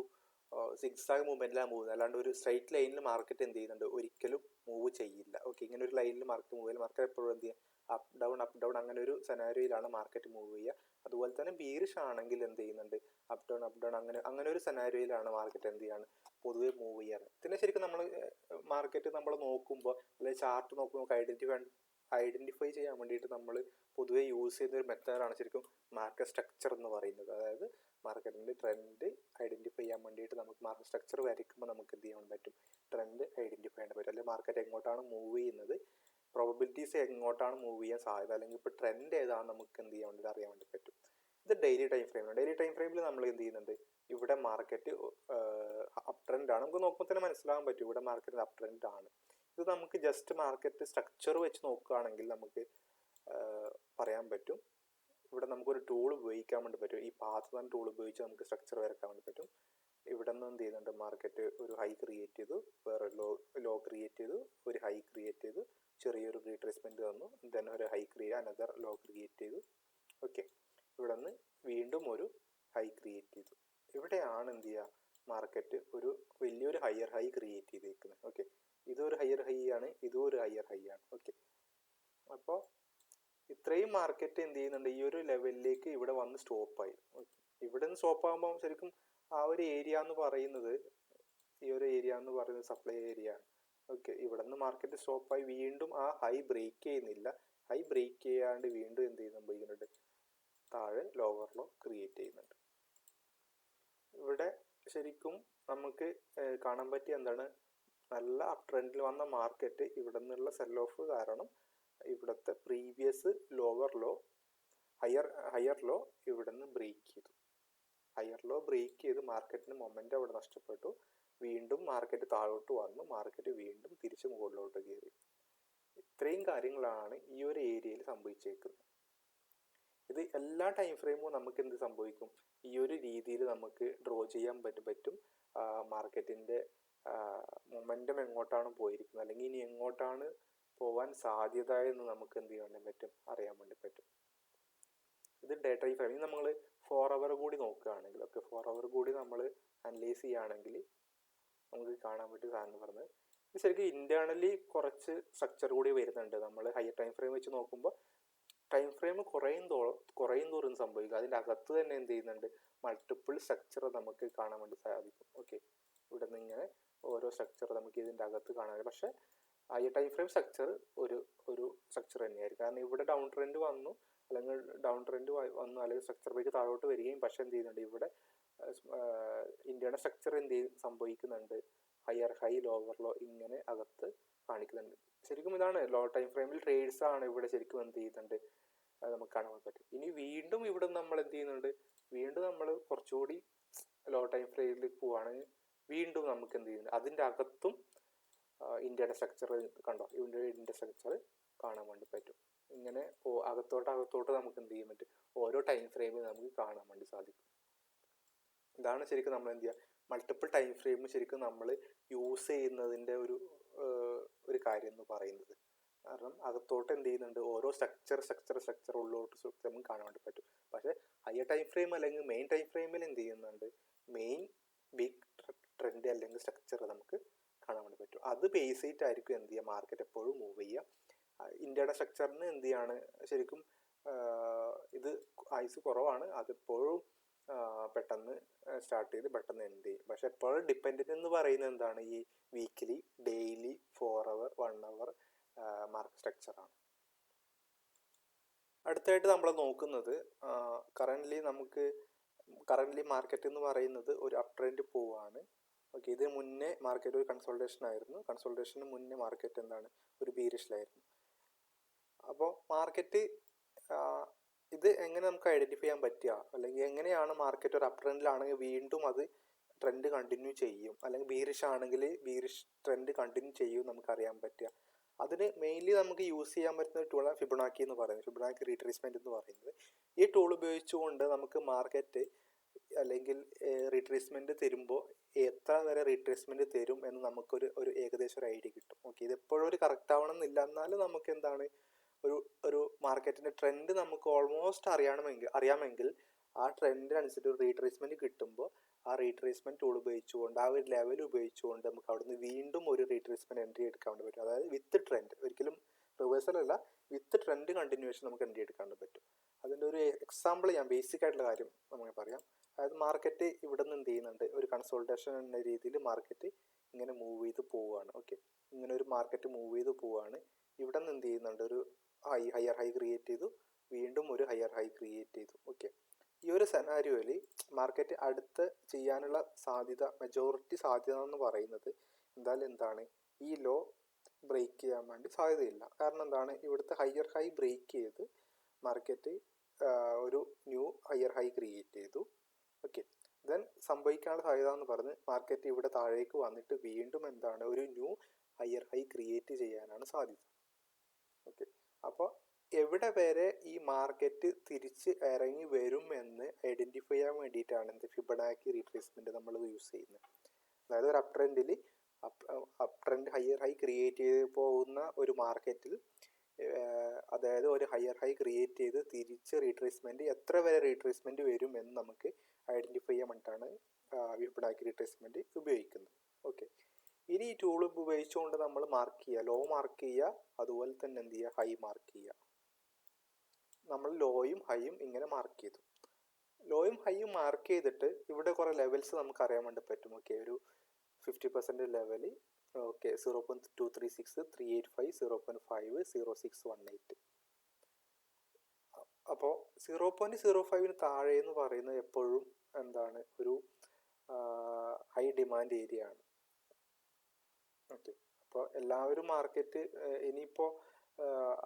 സിക്സാഗ് മൂവ്മെന്റിലാണ് മൂവ് അല്ലാണ്ട് ഒരു സ്ട്രൈറ്റ് ലൈനിൽ മാർക്കറ്റ് എന്ത് ചെയ്യുന്നുണ്ട്? ഒരിക്കലും മൂവ് ചെയ്യില്ല. ഓക്കെ ഇങ്ങനെ ഒരു ലൈനിൽ മാർക്കറ്റ് മൂവ് മാർക്കറ്റ് എപ്പോഴും എന്ത് ചെയ്യും? അപ്പ് ഡൗൺ അപ്പ് ഡൗൺ അങ്ങനെ ഒരു സെനാരിയോയിലാണ് മാർക്കറ്റ് മൂവ് ചെയ്യുക. അതുപോലെ തന്നെ ബീറിഷ് ആണെങ്കിൽ എന്ത് ചെയ്യുന്നുണ്ട്? അപ്പ് ഡൗൺ അപ്പ് ഡൗൺ അങ്ങനെ അങ്ങനെ ഒരു സെനാരിയോയിലാണ് മാർക്കറ്റ് എന്ത് ചെയ്യാണ്? പൊതുവെ മൂവ് ചെയ്യാറ് പിന്നെ ശരിക്കും നമ്മൾ മാർക്കറ്റ് നമ്മൾ നോക്കുമ്പോൾ അല്ലെങ്കിൽ ചാർട്ട് നോക്കുമ്പോൾ നമുക്ക് ഐഡന്റിഫൈ ഐഡന്റിഫൈ ചെയ്യാൻ വേണ്ടിയിട്ട് നമ്മൾ പൊതുവെ യൂസ് ചെയ്യുന്ന ഒരു മെത്തേഡാണ് ശരിക്കും മാർക്കറ്റ് സ്ട്രക്ചർ എന്ന് പറയുന്നത്. അതായത് മാർക്കറ്റിന്റെ ട്രെൻഡ് ഐഡന്റിഫൈ ചെയ്യാൻ വേണ്ടിയിട്ട് നമുക്ക് മാർക്കറ്റ് സ്ട്രക്ചർ വരയ്ക്കുമ്പോൾ നമുക്ക് എന്ത് ചെയ്യാൻ പറ്റും? ട്രെൻഡ് ഐഡന്റിഫൈ ചെയ്യാൻ പറ്റും അല്ലെങ്കിൽ മാർക്കറ്റ് എങ്ങോട്ടാണ് മൂവ് ചെയ്യുന്നത്? പ്രോബബിലിറ്റീസ് എങ്ങോട്ടാണ് മൂവ് ചെയ്യാൻ സാധ്യത? അല്ലെങ്കിൽ ഇപ്പോൾ ട്രെൻഡ് ഏതാണ് നമുക്ക് എന്ത് ചെയ്യാൻ വേണ്ടി അറിയാൻ വേണ്ടി പറ്റും? ഇത് ഡെയിലി ടൈം ഫ്രെയിമാണ് ഡെയിലി ടൈം ഫ്രെയിമിൽ നമ്മൾ എന്ത് ചെയ്യുന്നുണ്ട്? ഇവിടെ മാർക്കറ്റ് അപ് ട്രെൻഡ് ആണ്. നമുക്ക് നോക്കുമ്പോൾ തന്നെ മനസ്സിലാകാൻ പറ്റും. ഇവിടെ മാർക്കറ്റ് അപ് ട്രെൻഡ് ആണ്. ഇത് നമുക്ക് ജസ്റ്റ് മാർക്കറ്റ് സ്ട്രക്ചർ വെച്ച് നോക്കുകയാണെങ്കിൽ നമുക്ക് പറയാൻ പറ്റും. ഇവിടെ നമുക്കൊരു ടൂൾ ഉപയോഗിക്കാൻ വേണ്ടി പറ്റും. ഈ പാത്ത് തന്നെ ടൂൾ ഉപയോഗിച്ച് നമുക്ക് സ്ട്രക്ചർ വരക്കാൻ വേണ്ടി പറ്റും. ഇവിടെ നിന്ന് എന്ത് ചെയ്യുന്നുണ്ട്? മാർക്കറ്റ് ഒരു ഹൈ ക്രിയേറ്റ് ചെയ്തു. വേറെ ലോ ലോ ക്രിയേറ്റ് ചെയ്തു. ഒരു ഹൈ ക്രിയേറ്റ് ചെയ്തു. ചെറിയൊരു റീട്രേസ്മെന്റ് തന്നു. ദെൻ ഒരു high create another low create ചെയ്തു. ഓക്കെ ഇവിടെ നിന്ന് വീണ്ടും ഒരു ഹൈ ക്രിയേറ്റ് ചെയ്തു. ഇവിടെയാണ് എന്ത് ചെയ്യുക? മാർക്കറ്റ് ഒരു വലിയൊരു ഹയർ ഹൈ ക്രിയേറ്റ് ചെയ്തേക്കുന്നത്. ഓക്കെ ഇതൊരു ഹയർ ഹൈ ആണ്. ഇതും ഒരു ഹയർ ഹൈ ആണ്. ഓക്കെ അപ്പോൾ ഇത്രയും മാർക്കറ്റ് എന്ത് ചെയ്യുന്നുണ്ട്? ഈ ഒരു ലെവലിലേക്ക് ഇവിടെ വന്ന് സ്റ്റോപ്പായി ഇവിടെ നിന്ന് സ്റ്റോപ്പ് ആകുമ്പോൾ ശരിക്കും ആ ഒരു ഏരിയ എന്ന് പറയുന്നത് ഈ ഒരു ഏരിയ എന്ന് പറയുന്നത് സപ്ലൈ ഏരിയ ആണ്. ഓക്കെ. ഇവിടെ നിന്ന് മാർക്കറ്റ് സ്റ്റോപ്പായി വീണ്ടും ആ ഹൈ ബ്രേക്ക് ചെയ്യുന്നില്ല. ഹൈ ബ്രേക്ക് ചെയ്യാണ്ട് വീണ്ടും എന്ത് ചെയ്യുന്നു? സംഭവിക്കുന്നുണ്ട്. താഴെ ലോവർ ലോ ക്രിയേറ്റ് ചെയ്യുന്നുണ്ട്. ഇവിടെ ശരിക്കും നമുക്ക് കാണാൻ പറ്റിയ എന്താണ്? നല്ല അപ് ട്രെൻഡിൽ വന്ന മാർക്കറ്റ് ഇവിടെ നിന്നുള്ള സെൽ ഓഫ് കാരണം ഇവിടുത്തെ previous lower low higher higher low ഇവിടെ നിന്ന് ബ്രേക്ക് ചെയ്തു. ഹയർ ലോ ബ്രേക്ക് ചെയ്ത് മാർക്കറ്റിന് മൊമെന്റ് അവിടെ നഷ്ടപ്പെട്ടു. വീണ്ടും മാർക്കറ്റ് താഴോട്ട് വന്നു. മാർക്കറ്റ് വീണ്ടും തിരിച്ച് മുകളിലോട്ട് കയറി. ഇത്രയും കാര്യങ്ങളാണ് ഈ ഒരു ഏരിയയിൽ സംഭവിച്ചേക്കുന്നത്. ഇത് എല്ലാ ടൈം ഫ്രെയിമും നമുക്ക് എന്ത് സംഭവിക്കും? ഈ ഒരു രീതിയിൽ നമുക്ക് ഡ്രോ ചെയ്യാൻ പറ്റും പറ്റും. മാർക്കറ്റിന്റെ മൊമെന്റം എങ്ങോട്ടാണ് പോയിരിക്കുന്നത്? അല്ലെങ്കിൽ ഇനി എങ്ങോട്ടാണ് പോകാൻ സാധ്യത എന്ന് നമുക്ക് എന്ത് ചെയ്യാൻ വേണ്ടി പറ്റും? അറിയാൻ വേണ്ടി പറ്റും. ഇത് ഡേ ടൈം ഫ്രെയിം നമ്മൾ ഫോർ അവർ കൂടി നോക്കുകയാണെങ്കിൽ ഓക്കെ ഫോർ അവർ കൂടി നമ്മൾ അനലൈസ് ചെയ്യുകയാണെങ്കിൽ നമുക്ക് കാണാൻ പറ്റും സാധനം പറഞ്ഞത് ശരിക്കും ഇന്റേണലി കുറച്ച് സ്ട്രക്ചർ കൂടി വരുന്നുണ്ട്. നമ്മൾ ഹയർ ടൈം ഫ്രെയിം വെച്ച് നോക്കുമ്പോൾ ടൈം ഫ്രെയിം കുറയും തോറും കുറയും തോറും സംഭവിക്കും. അതിന്റെ അകത്ത് തന്നെ എന്ത് ചെയ്യുന്നുണ്ട്? മൾട്ടിപ്പിൾ സ്ട്രക്ചർ നമുക്ക് കാണാൻ വേണ്ടി സാധിക്കും. ഓക്കെ ഇവിടെ നിന്ന് ഇങ്ങനെ ഓരോ സ്ട്രക്ചർ നമുക്ക് ഇതിന്റെ അകത്ത് കാണാൻ പക്ഷേ ഹയർ ടൈം ഫ്രെയിം സ്ട്രക്ചർ ഒരു ഒരു സ്ട്രക്ചർ തന്നെയായിരിക്കും. കാരണം ഇവിടെ ഡൗൺ ട്രെൻഡ് വന്നു. അല്ലെങ്കിൽ ഡൗൺ ട്രെൻഡ് വന്നു. അല്ലെങ്കിൽ സ്ട്രക്ചർ ബ്രേക്ക് താഴോട്ട് വരികയും പക്ഷേ എന്ത് ചെയ്യുന്നുണ്ട്? ഇവിടെ ഇന്ത്യയുടെ സ്ട്രക്ചർ എന്ത് സംഭവിക്കുന്നുണ്ട്. ഹയർ ഹൈ ലോവർ ലോ ഇങ്ങനെ അകത്ത് കാണിക്കുന്നുണ്ട്. ശരിക്കും ഇതാണ് ലോ ടൈം ഫ്രെയിമിൽ ട്രേഡ്സ് ആണ് ഇവിടെ ശരിക്കും എന്ത് ചെയ്യുന്നുണ്ട് നമുക്ക് കാണാൻ പറ്റും. ഇനി വീണ്ടും ഇവിടെ നമ്മൾ എന്ത് ചെയ്യുന്നുണ്ട്? വീണ്ടും നമ്മൾ കുറച്ചുകൂടി ലോ ടൈം ഫ്രെയിമിൽ പോവുകയാണെങ്കിൽ വീണ്ടും നമുക്ക് എന്ത് ചെയ്യുന്നുണ്ട്? അതിന്റെ അകത്തും ഇന്ത്യയുടെ സ്ട്രക്ചർ കണ്ടോ? ഇന്ത്യയുടെ സ്ട്രക്ചർ കാണാൻ വേണ്ടി പറ്റും. ഇങ്ങനെ അകത്തോട്ട് അകത്തോട്ട് നമുക്ക് എന്ത് ചെയ്യാൻ പറ്റും? ഓരോ ടൈം ഫ്രെയിമിൽ നമുക്ക് കാണാൻ വേണ്ടി സാധിക്കും. ഇതാണ് ശരിക്കും നമ്മൾ എന്ത് ചെയ്യുക? മൾട്ടിപ്പിൾ ടൈം ഫ്രെയിം ശരിക്കും നമ്മൾ യൂസ് ചെയ്യുന്നതിന്റെ ഒരു ഒരു കാര്യം എന്ന് പറയുന്നത്. കാരണം അകത്തോട്ട് എന്ത് ചെയ്യുന്നുണ്ട്? ഓരോ സ്ട്രക്ചർ സ്ട്രക്ചർ സ്ട്രക്ചർ ഉള്ളോട്ട് സ്ട്രക്ചർ നമുക്ക് കാണാൻ വേണ്ടി പറ്റും. പക്ഷേ ഹയർ ടൈം ഫ്രെയിം അല്ലെങ്കിൽ മെയിൻ ടൈം ഫ്രെയിമിൽ എന്ത് ചെയ്യുന്നുണ്ട്? മെയിൻ ബിഗ് ട്രെൻഡ് അല്ലെങ്കിൽ സ്ട്രക്ചർ നമുക്ക് കാണാൻ വേണ്ടി പറ്റും. അത് ബേസ് ചെയ്തിട്ടായിരിക്കും എന്ത് ചെയ്യുക? മാർക്കറ്റ് എപ്പോഴും മൂവ് ചെയ്യുക. ഇന്ത്യയുടെ സ്ട്രക്ചറിന് എന്ത് ചെയ്യാണ്? ശരിക്കും ഇത് ആയുസ് കുറവാണ്. അതെപ്പോഴും പെട്ടെന്ന് സ്റ്റാർട്ട് ചെയ്ത് പെട്ടെന്ന് എൻഡ് ചെയ്യും. പക്ഷെ എപ്പോഴും ഡിപ്പെൻഡന്റ് എന്ന് പറയുന്നത് എന്താണ്? ഈ weekly daily four hour one hour mark സ്ട്രക്ചറാണ് അടുത്തായിട്ട് നമ്മൾ നോക്കുന്നത് കറന്റ്ലി നമുക്ക് കറന്റ്ലി മാർക്കറ്റ് എന്ന് പറയുന്നത് ഒരു അപ് ട്രെൻഡ് പോവാണ്. ഓക്കെ ഇത് മുന്നേ മാർക്കറ്റ് ഒരു കൺസൾട്ടേഷൻ ആയിരുന്നു. കൺസൾട്ടേഷന് മുന്നേ മാർക്കറ്റ് എന്താണ്? ഒരു ബീരിഷിലായിരുന്നു അപ്പോൾ മാർക്കറ്റ് ഇത് എങ്ങനെ നമുക്ക് ഐഡന്റിഫൈ ചെയ്യാൻ പറ്റുക? അല്ലെങ്കിൽ എങ്ങനെയാണ് മാർക്കറ്റ് ഒരു അപ് ട്രെൻഡിലാണെങ്കിൽ വീണ്ടും അത് ട്രെൻഡ് കണ്ടിന്യൂ ചെയ്യും. അല്ലെങ്കിൽ ബീറിഷ് ആണെങ്കിൽ ബീറിഷ് ട്രെൻഡ് കണ്ടിന്യൂ ചെയ്യും നമുക്ക് അറിയാൻ പറ്റുക. അതിന് മെയിൻലി നമുക്ക് യൂസ് ചെയ്യാൻ പറ്റുന്ന ടൂളാണ് ഫിബുണാക്കി എന്ന് പറയുന്നത്. ഫിബുണാക്കി റീട്രേസ്മെന്റ് എന്ന് പറയുന്നത്. ഈ ടൂൾ ഉപയോഗിച്ചുകൊണ്ട് നമുക്ക് മാർക്കറ്റ് അല്ലെങ്കിൽ റീട്രേസ്മെന്റ് തരുമ്പോൾ എത്ര വരെ റീട്രേസ്മെന്റ് തരും എന്ന് നമുക്കൊരു ഒരു ഏകദേശം ഒരു ഐഡിയ കിട്ടും. ഓക്കെ ഇത് എപ്പോഴും ഒരു കറക്റ്റ് ആവണം എന്നില്ല. എന്നാലും നമുക്ക് എന്താണ് ഒരു ഒരു മാർക്കറ്റിന്റെ ട്രെൻഡ് നമുക്ക് ഓൾമോസ്റ്റ് അറിയണമെങ്കിൽ അറിയാമെങ്കിൽ ആ ട്രെൻഡിനനുസരിച്ച് ഒരു റീട്രേസ്മെന്റ് കിട്ടുമ്പോൾ ആ റീട്രേസ്മെന്റ് ടൂൾ ഉപയോഗിച്ചുകൊണ്ട് ആ ഒരു ലെവൽ ഉപയോഗിച്ചുകൊണ്ട് നമുക്ക് അവിടുന്ന് വീണ്ടും ഒരു റീട്രേസ്മെന്റ് എൻട്രി എടുക്കാൻ വേണ്ടി പറ്റും. അതായത് വിത്ത് ട്രെൻഡ് ഒരിക്കലും റിവേഴ്സൽ അല്ല വിത്ത് ട്രെൻഡ് കണ്ടിന്യൂവേഷൻ നമുക്ക് എൻട്രി എടുക്കാൻ പറ്റും. അതിന്റെ ഒരു എക്സാമ്പിൾ ഞാൻ ബേസിക് ആയിട്ടുള്ള കാര്യം നമുക്ക് പറയാം. അതായത് മാർക്കറ്റ് ഇവിടെ നിന്ന് എന്ത് ചെയ്യുന്നുണ്ട്? ഒരു കൺസൾട്ടേഷൻ എന്ന രീതിയിൽ മാർക്കറ്റ് ഇങ്ങനെ മൂവ് ചെയ്ത് പോവുകയാണ് ഓക്കെ ഇങ്ങനെ ഒരു മാർക്കറ്റ് മൂവ് ചെയ്ത് പോവുകയാണ് ഇവിടെ നിന്ന് എന്ത് ചെയ്യുന്നുണ്ട്? ഒരു ഹൈ ഹയർ ഹൈ ക്രിയേറ്റ് ചെയ്തു. വീണ്ടും ഒരു ഹയർ ഹൈ ക്രിയേറ്റ് ചെയ്തു. ഓക്കെ ഈ ഒരു സെനാരിയോയിൽ മാർക്കറ്റ് അടുത്ത് ചെയ്യാനുള്ള സാധ്യത മെജോറിറ്റി സാധ്യത എന്ന് പറയുന്നത് എന്തായാലും എന്താണ്? ഈ ലോ ബ്രേക്ക് ചെയ്യാൻ വേണ്ടി സാധ്യതയില്ല. കാരണം എന്താണ്? ഇവിടുത്തെ ഹയർ ഹൈ ബ്രേക്ക് ചെയ്ത് മാർക്കറ്റ് ഒരു ന്യൂ ഹയർ ഹൈ ക്രിയേറ്റ് ചെയ്തു. ഓക്കെ ദെൻ സംഭവിക്കാനുള്ള സാധ്യത എന്ന് പറഞ്ഞ് മാർക്കറ്റ് ഇവിടെ താഴേക്ക് വന്നിട്ട് വീണ്ടും എന്താണ്? ഒരു ന്യൂ ഹയർ ഹൈ ക്രിയേറ്റ് ചെയ്യാനാണ് സാധ്യത. ഓക്കെ അപ്പോൾ എവിടെ വരെ ഈ മാർക്കറ്റ് തിരിച്ച് ഇറങ്ങി വരും എന്ന് ഐഡന്റിഫൈ ചെയ്യാൻ വേണ്ടിയിട്ടാണ് എന്ത് ഫിബണാക്കി റീട്രേസ്മെന്റ് നമ്മൾ യൂസ് ചെയ്യുന്നത്. അതായത് ഒരു up ട്രെൻഡിൽ up trend higher high create ചെയ്ത് പോകുന്ന ഒരു മാർക്കറ്റിൽ അതായത് ഒരു ഹയർ ഹൈ ക്രിയേറ്റ് ചെയ്ത് തിരിച്ച് റീട്രേസ്മെന്റ് എത്ര വരെ റീട്രേസ്മെന്റ് വരും എന്ന് നമുക്ക് ഐഡന്റിഫൈ ചെയ്യാൻ വേണ്ടിയിട്ടാണ് ഫിബണാക്കി റീട്രേസ്മെന്റ് ഉപയോഗിക്കുന്നത്. ഓക്കെ ഇനി ഈ ടൂൾ ഉപയോഗിച്ചുകൊണ്ട് നമ്മൾ മാർക്ക് ചെയ്യുക. ലോ മാർക്ക് ചെയ്യുക. അതുപോലെ തന്നെ എന്ത് ചെയ്യുക? ഹൈ മാർക്ക് ചെയ്യുക. നമ്മൾ ലോയും ഹൈയും ഇങ്ങനെ മാർക്ക് ചെയ്തു. ലോയും ഹൈയും മാർക്ക് ചെയ്തിട്ട് ഇവിടെ കുറേ ലെവൽസ് നമുക്ക് അറിയാൻ വേണ്ടി പറ്റും. ഓക്കെ ഒരു fifty percent level okay zero point two three six three eight five zero point five zero six one eight അപ്പോൾ സീറോ പോയിന്റ് സീറോ ഫൈവിന് താഴെ എന്ന് പറയുന്നത് എപ്പോഴും എന്താണ്? ഒരു ഹൈ ഡിമാൻഡ് ഏരിയ ആണ്. ഓക്കെ. അപ്പോൾ എല്ലാവരും മാർക്കറ്റ് ഇനിയിപ്പോൾ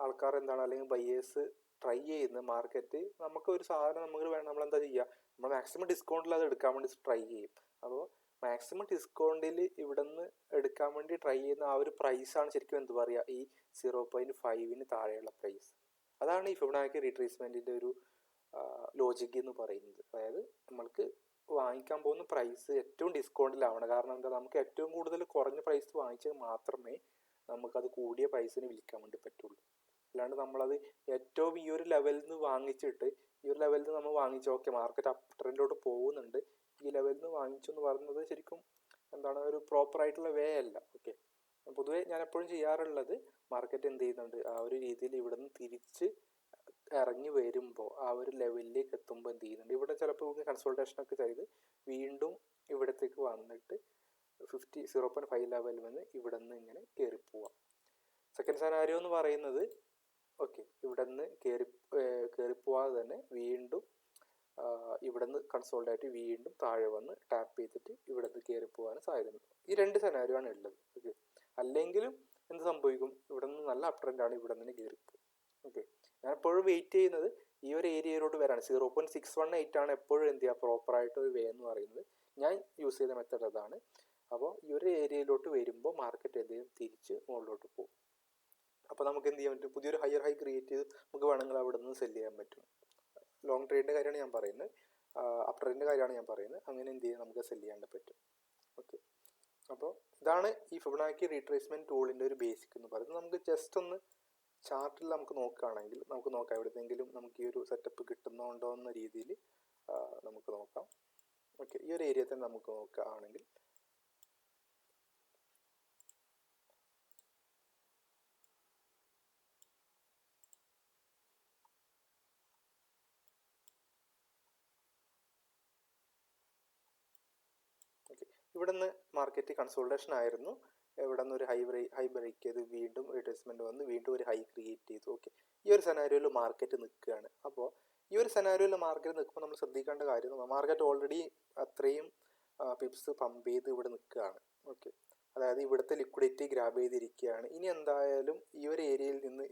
ആൾക്കാർ എന്താണ് അല്ലെങ്കിൽ ബയ്യേഴ്സ് ട്രൈ ചെയ്യുന്ന മാർക്കറ്റ് നമുക്ക് ഒരു സാധനം നമുക്ക് വേണം. നമ്മൾ എന്താ ചെയ്യുക നമ്മൾ മാക്സിമം ഡിസ്കൗണ്ടിൽ അത് എടുക്കാൻ വേണ്ടി ട്രൈ ചെയ്യും. അപ്പോൾ മാക്സിമം ഡിസ്കൗണ്ടിൽ ഇവിടെ നിന്ന് എടുക്കാൻ വേണ്ടി ട്രൈ ചെയ്യുന്ന ആ ഒരു പ്രൈസാണ് ശരിക്കും എന്ത് പറയുക ഈ സീറോ പോയിന്റ് ഫൈവിന് താഴെയുള്ള പ്രൈസ് അതാണ് ഈ ഫിബനാക്കി റീട്രേസ്മെന്റിന്റെ ഒരു ലോജിക് എന്ന് പറയുന്നത്. അതായത് നമ്മൾക്ക് വാങ്ങിക്കാൻ പോകുന്ന പ്രൈസ് ഏറ്റവും ഡിസ്കൗണ്ടിലാവണം കാരണം എന്താ? നമുക്ക് ഏറ്റവും കൂടുതൽ കുറഞ്ഞ പ്രൈസ് വാങ്ങിച്ചാൽ മാത്രമേ നമുക്കത് കൂടിയ പ്രൈസിന് വിൽക്കാൻ വേണ്ടി പറ്റുള്ളൂ. അല്ലാണ്ട് നമ്മളത് ഏറ്റവും ഈ ഒരു ലെവലിൽ നിന്ന് വാങ്ങിച്ചിട്ട് ഈ ഒരു ലെവലിൽ നിന്ന് നമ്മൾ വാങ്ങിച്ചു ഓക്കെ മാർക്കറ്റ് അപ് ട്രെൻഡിലോട്ട് പോകുന്നുണ്ട്. ഈ ലെവലിൽ നിന്ന് വാങ്ങിച്ചു എന്ന് പറയുന്നത് ശരിക്കും എന്താണ്? ഒരു പ്രോപ്പർ ആയിട്ടുള്ള വേ അല്ല. ഓക്കെ പൊതുവേ ഞാൻ എപ്പോഴും ചെയ്യാറുള്ളത് മാർക്കറ്റ് എന്ത് ചെയ്യുന്നുണ്ട്? ആ ഒരു രീതിയിൽ ഇവിടെ നിന്ന് തിരിച്ച് ഇറങ്ങി വരുമ്പോൾ ആ ഒരു ലെവലിലേക്ക് എത്തുമ്പോൾ എന്ത് ചെയ്യുന്നുണ്ട്? ഇവിടെ ചിലപ്പോൾ കൺസൾട്ടേഷൻ ഒക്കെ ചെയ്ത് വീണ്ടും ഇവിടത്തേക്ക് വന്നിട്ട് ഫിഫ്റ്റി സീറോ പോയിന്റ് ഫൈവ് ലെവലിൽ വന്ന് ഇവിടെ നിന്ന് ഇങ്ങനെ കയറി പോവാം. സെക്കൻഡ് സെനാരിയോ എന്ന് പറയുന്നത് ഓക്കെ ഇവിടെ നിന്ന് കയറി കയറിപ്പോവാതെ തന്നെ വീണ്ടും ഇവിടെ നിന്ന് കൺസോൾട്ടായിട്ട് വീണ്ടും താഴെ വന്ന് ടാപ്പ് ചെയ്തിട്ട് ഇവിടെ നിന്ന് കയറി സാധ്യതയുണ്ട് ഈ രണ്ട് സെനാരിയോ ആണ് ഉള്ളത്. ഓക്കെ അല്ലെങ്കിലും എന്ത് സംഭവിക്കും? ഇവിടെ നിന്ന് നല്ല അപ് ഇവിടെ നിന്ന് കയറി ഓക്കെ ഞാൻ എപ്പോഴും വെയിറ്റ് ചെയ്യുന്നത് ഈ ഒരു ഏരിയയിലോട്ട് വരാണ് zero point six one eight ആണ് എപ്പോഴും എന്ത് ചെയ്യുക? പ്രോപ്പറായിട്ട് ഒരു വേ എന്ന് പറയുന്നത്. ഞാൻ യൂസ് ചെയ്ത മെത്തേഡ് അതാണ്. അപ്പോൾ ഈ ഒരു ഏരിയയിലോട്ട് വരുമ്പോൾ മാർക്കറ്റ് എന്ത് ചെയ്യും? തിരിച്ച് മുകളിലോട്ട് പോകും. അപ്പോൾ നമുക്ക് എന്ത് ചെയ്യാൻ പറ്റും? പുതിയൊരു ഹയർ ഹൈ ക്രിയേറ്റ് ചെയ്ത് നമുക്ക് വേണമെങ്കിൽ അവിടെ നിന്ന് സെൽ ചെയ്യാൻ പറ്റും. ലോങ് ട്രേഡിന്റെ കാര്യമാണ് ഞാൻ പറയുന്നത്. അപ് ട്രെൻഡിന്റെ കാര്യമാണ് ഞാൻ പറയുന്നത്. അങ്ങനെ എന്ത് ചെയ്യാൻ നമുക്ക് സെൽ ചെയ്യാൻ പറ്റും. ഓക്കെ അപ്പോൾ ഇതാണ് ഈ ഫിബണാക്കി റീട്രേസ്മെന്റ് ടൂളിന്റെ ഒരു ബേസിക് എന്ന് പറയുന്നത്. നമുക്ക് ജസ്റ്റ് ഒന്ന് ചാർട്ടിൽ നമുക്ക് നോക്കുകയാണെങ്കിൽ നമുക്ക് നോക്കാം എവിടെയെങ്കിലും നമുക്ക് ഈ ഒരു സെറ്റപ്പ് കിട്ടുന്നുണ്ടോ എന്ന രീതിയിൽ നമുക്ക് നോക്കാം. ഓക്കെ ഈ ഒരു ഏരിയ തന്നെ നമുക്ക് നോക്കുകയാണെങ്കിൽ. ഓക്കെ ഇവിടെ നിന്ന് മാർക്കറ്റ് കൺസോൾട്ടേഷൻ ആയിരുന്നു. ഇവിടെ നിന്ന് ഒരു ഹൈ ഹൈ ബ്രേക്ക് ചെയ്ത് വീണ്ടും റിട്രേസ്മെന്റ് വന്ന് വീണ്ടും ഒരു ഹൈ ക്രിയേറ്റ് ചെയ്തു. ഓക്കെ ഈ ഒരു സെനാരിയോയിൽ മാർക്കറ്റ് നിൽക്കുകയാണ്. അപ്പോൾ ഈ ഒരു സെനാരിയോയിൽ മാർക്കറ്റ് നിൽക്കുമ്പോൾ നമ്മൾ ശ്രദ്ധിക്കേണ്ട കാര്യം മാർക്കറ്റ് ഓൾറെഡി അത്രയും പിപ്സ് പമ്പ് ചെയ്ത് ഇവിടെ നിൽക്കുകയാണ്. ഓക്കെ അതായത് ഇവിടുത്തെ ലിക്വിഡിറ്റി ഗ്രാബ് ചെയ്തിരിക്കുകയാണ്. ഇനി എന്തായാലും ഈ ഒരു ഏരിയയിൽ നിന്ന്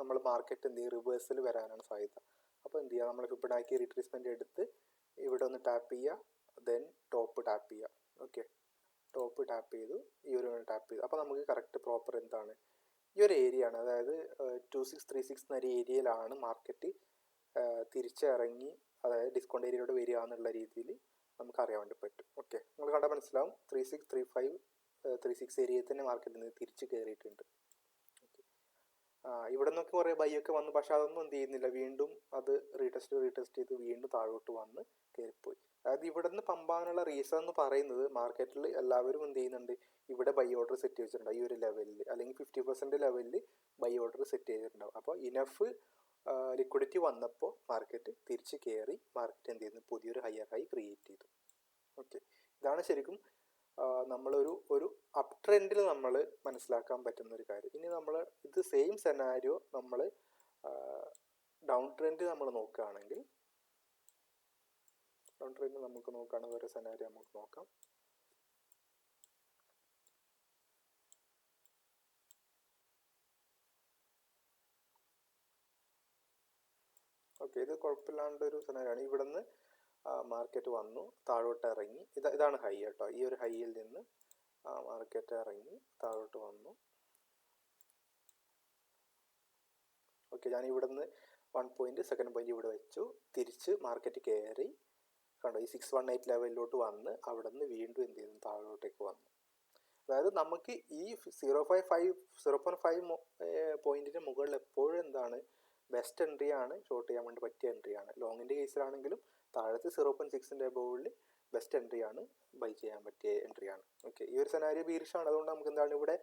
നമ്മൾ മാർക്കറ്റ് എന്ത് റിവേഴ്സൽ വരാനാണ് സാധ്യത. അപ്പോൾ എന്ത് ചെയ്യുക നമ്മൾ ഫിബനാക്കി റിട്രീസ്മെന്റ് എടുത്ത് ഇവിടെ ഒന്ന് ടാപ്പ് ചെയ്യുക. ദെൻ ടോപ്പ് ടാപ്പ് ചെയ്യുക. ഓക്കെ ടോപ്പ് ടാപ്പ് ചെയ്തു ഈ ഒരു ടാപ്പ് ചെയ്തു. അപ്പോൾ നമുക്ക് കറക്റ്റ് പ്രോപ്പർ എന്താണ്? ഈ ഒരു ഏരിയ ആണ്. അതായത് ടു സിക്സ് ത്രീ സിക്സ് എന്നൊരു ഏരിയയിലാണ് മാർക്കറ്റ് തിരിച്ചിറങ്ങി അതായത് ഡിസ്കൗണ്ട് ഏരിയയിലൂടെ വരിക എന്നുള്ള രീതിയിൽ നമുക്ക് അറിയാൻ വേണ്ടി പറ്റും. ഓക്കെ നിങ്ങൾ കണ്ടാൽ മനസ്സിലാവും three six three five three six ഏരിയയിൽ തന്നെ മാർക്കറ്റിൽ നിന്ന് തിരിച്ച് കയറിയിട്ടുണ്ട് ഇവിടെ നിന്നൊക്കെ കുറേ ബൈ ഒക്കെ വന്നു. പക്ഷെ അതൊന്നും എന്ത് ചെയ്യുന്നില്ല. വീണ്ടും അത് റീടെസ്റ്റ് റീടെസ്റ്റ് ചെയ്ത് വീണ്ടും താഴോട്ട് വന്ന് കയറിപ്പോയി അതായത് ഇവിടെ നിന്ന് പമ്പാനുള്ള റീസൺ എന്ന് പറയുന്നത് മാർക്കറ്റിൽ എല്ലാവരും എന്ത് ചെയ്യുന്നുണ്ട്? ഇവിടെ ബൈ ഓർഡർ സെറ്റ് ചെയ്തിട്ടുണ്ടാവും. ഈ ഒരു ലെവലിൽ അല്ലെങ്കിൽ ഫിഫ്റ്റി പെർസെന്റ് ലെവലിൽ ബൈ ഓർഡർ സെറ്റ് ചെയ്തിട്ടുണ്ടാവും. അപ്പോൾ ഇനഫ് ലിക്വിഡിറ്റി വന്നപ്പോൾ മാർക്കറ്റ് തിരിച്ച് കയറി മാർക്കറ്റ് എന്ത് ചെയ്യുന്നു? പുതിയൊരു ഹയർ ഹൈ ക്രിയേറ്റ് ചെയ്തു. ഓക്കെ ഇതാണ് ശരിക്കും നമ്മളൊരു ഒരു അപ് ട്രെൻഡിൽ നമ്മൾ മനസ്സിലാക്കാൻ പറ്റുന്ന ഒരു കാര്യം. ഇനി നമ്മൾ ഇത് സെയിം സെനാരിയോ നമ്മൾ ഡൗൺ ട്രെൻഡ് നമ്മൾ നോക്കുകയാണെങ്കിൽ ട്രെൻഡ് നമുക്ക് നോക്കാണ് വേറെ സെനാരി നമുക്ക് നോക്കാം. ഓക്കെ ഇത് കുഴപ്പമില്ലാണ്ട് ഒരു സെനാരിയാണ് ഇവിടെ നിന്ന് മാർക്കറ്റ് വന്നു താഴോട്ട് ഇറങ്ങി. ഇത് ഇതാണ് ഹൈ കേട്ടോ. ഈ ഒരു ഹൈയിൽ നിന്ന് മാർക്കറ്റ് ഇറങ്ങി താഴോട്ട് വന്നു. ഓക്കെ ഞാൻ ഇവിടെ നിന്ന് വൺ പോയിന്റ് സെക്കൻഡ് പോയിന്റ് ഇവിടെ വെച്ചു. തിരിച്ച് മാർക്കറ്റ് കയറി. കണ്ടോ ഈ സിക്സ് വൺ എയ്റ്റ് ലെവലിലോട്ട് വന്ന് അവിടെ നിന്ന് വീണ്ടും എന്ത് ചെയ്യുന്നു? താഴോട്ടേക്ക് വന്നു. അതായത് നമുക്ക് ഈ zero five five zero point five പോയിന്റിന് മുകളിൽ എപ്പോഴും എന്താണ്? ബെസ്റ്റ് എൻട്രി ആണ് ഷോർട്ട് ചെയ്യാൻ വേണ്ടി പറ്റിയ എൻട്രി ആണ്. ലോങ്ങിന്റെ കേസിലാണെങ്കിലും താഴത്ത് സീറോ പോയിന്റ് സിക്സിന്റെ ബോളിൽ ബെസ്റ്റ് എൻട്രി ആണ് ബൈ ചെയ്യാൻ പറ്റിയ എൻട്രി ആണ്. ഓക്കെ ഈ ഒരു സെനാരി ബീരിഷാണ് അതുകൊണ്ട് നമുക്ക് എന്താണ് ഇവിടെ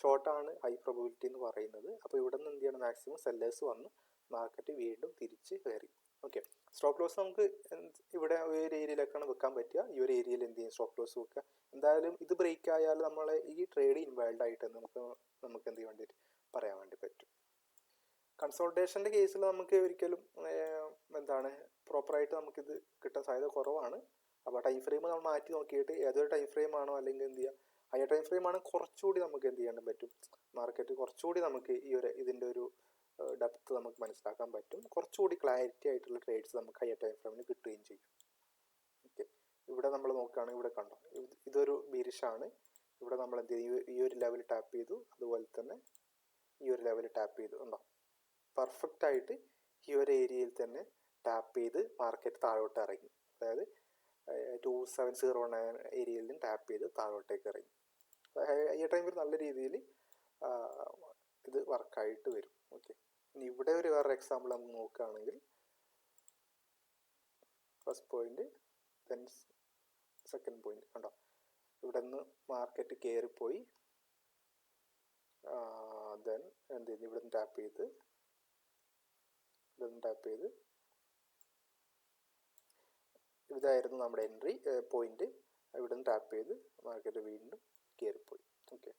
ഷോർട്ടാണ് ഹൈ പ്രോബിലിറ്റി എന്ന് പറയുന്നത്. അപ്പോൾ ഇവിടെ നിന്ന് എന്ത് ചെയ്യണം? മാക്സിമം സെല്ലേഴ്സ് വന്ന്. മാർക്കറ്റ് വീണ്ടും തിരിച്ച് കയറി. ഓക്കെ സ്റ്റോപ്പ് ലോസ് നമുക്ക് ഇവിടെ ഒരു ഏരിയയിലേക്കാണ് വെക്കാൻ പറ്റുക. ഈ ഒരു ഏരിയയിൽ എന്ത് ചെയ്യും? സ്റ്റോപ്പ് ലോസ് വെക്കുക. എന്തായാലും ഇത് ബ്രേക്ക് ആയാൽ നമ്മളെ ഈ ട്രേഡ് ഇൻവാൾഡ് ആയിട്ട് നമുക്ക് നമുക്ക് എന്ത് ചെയ്യാൻ വേണ്ടി പറയാൻ വേണ്ടി പറ്റും. കൺസോൾട്ടേഷന്റെ കേസിൽ നമുക്ക് ഒരിക്കലും എന്താണ് പ്രോപ്പറായിട്ട് നമുക്കിത് കിട്ടാൻ സാധ്യത കുറവാണ്. അപ്പോൾ ടൈം ഫ്രെയിം നമ്മൾ മാറ്റി നോക്കിയിട്ട് ഏതൊരു ടൈം ഫ്രെയിം ആണോ അല്ലെങ്കിൽ എന്ത് ചെയ്യുക ഹയർ ടൈം ഫ്രെയിം ആണെങ്കിൽ കുറച്ചുകൂടി നമുക്ക് എന്ത് ചെയ്യാൻ പറ്റും. മാർക്കറ്റ് കുറച്ചുകൂടി നമുക്ക് ഈ ഒരു ഇതിന്റെ ഒരു ഡെപ്ത് നമുക്ക് മനസ്സിലാക്കാൻ പറ്റും. കുറച്ചുകൂടി ക്ലാരിറ്റി ആയിട്ടുള്ള ട്രേഡ്സ് നമുക്ക് ഹയർ ടൈം ഫ്രെയിമിന് കിട്ടുകയും ചെയ്യും. ഓക്കെ ഇവിടെ നമ്മൾ നോക്കുകയാണെങ്കിൽ ഇവിടെ കണ്ടോ? ഇതൊരു ബീരിഷാണ് ഇവിടെ നമ്മൾ എന്ത് ഈ ഒരു ലെവൽ ടാപ്പ് ചെയ്തു. അതുപോലെ തന്നെ ഈ ഒരു ലെവൽ ടാപ്പ് ചെയ്തു. ഉണ്ടോ പെർഫെക്റ്റ് ആയിട്ട് ഈ ഒരു ഏരിയയിൽ തന്നെ ടാപ്പ് ചെയ്ത് മാർക്കറ്റ് താഴോട്ട് ഇറങ്ങി. അതായത് ടു സെവൻ സീറോ നയൻ ഏരിയയിൽ നിന്ന് ടാപ്പ് ചെയ്ത് താഴോട്ടേക്ക് ഇറങ്ങി. ഈ ടൈമിൽ നല്ല രീതിയിൽ ഇത് വർക്കായിട്ട് വരും. ഓക്കെ ഇനി ഇവിടെ ഒരു വേറെ എക്സാമ്പിൾ നമുക്ക് നോക്കുകയാണെങ്കിൽ first point then second point കണ്ടോ? ഇവിടെ നിന്ന് മാർക്കറ്റ് കയറിപ്പോയി ദെൻ എന്ത് ചെയ്യുന്നു ഇവിടെ നിന്ന് ടാപ്പ് ചെയ്ത്. ഇവിടെ നിന്ന് ടാപ്പ് ചെയ്ത്. ഇതായിരുന്നു നമ്മുടെ എൻട്രി പോയിന്റ് ഇവിടെ നിന്ന് ടാപ്പ് ചെയ്ത് മാർക്കറ്റ് വീണ്ടും കയറിപ്പോയി ഓക്കെ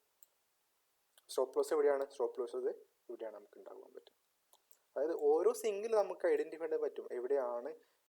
സ്റ്റോപ്പ് ലോസ് എവിടെയാണ്? സ്റ്റോപ്പ് ലോസ് ഇത് ഇവിടെയാണ് നമുക്ക് ഉണ്ടാകാൻ പറ്റും അതായത് ഓരോ സിംഗിൾ നമുക്ക് ഐഡന്റിഫൈ ചെയ്യാൻ പറ്റും. എവിടെയാണ്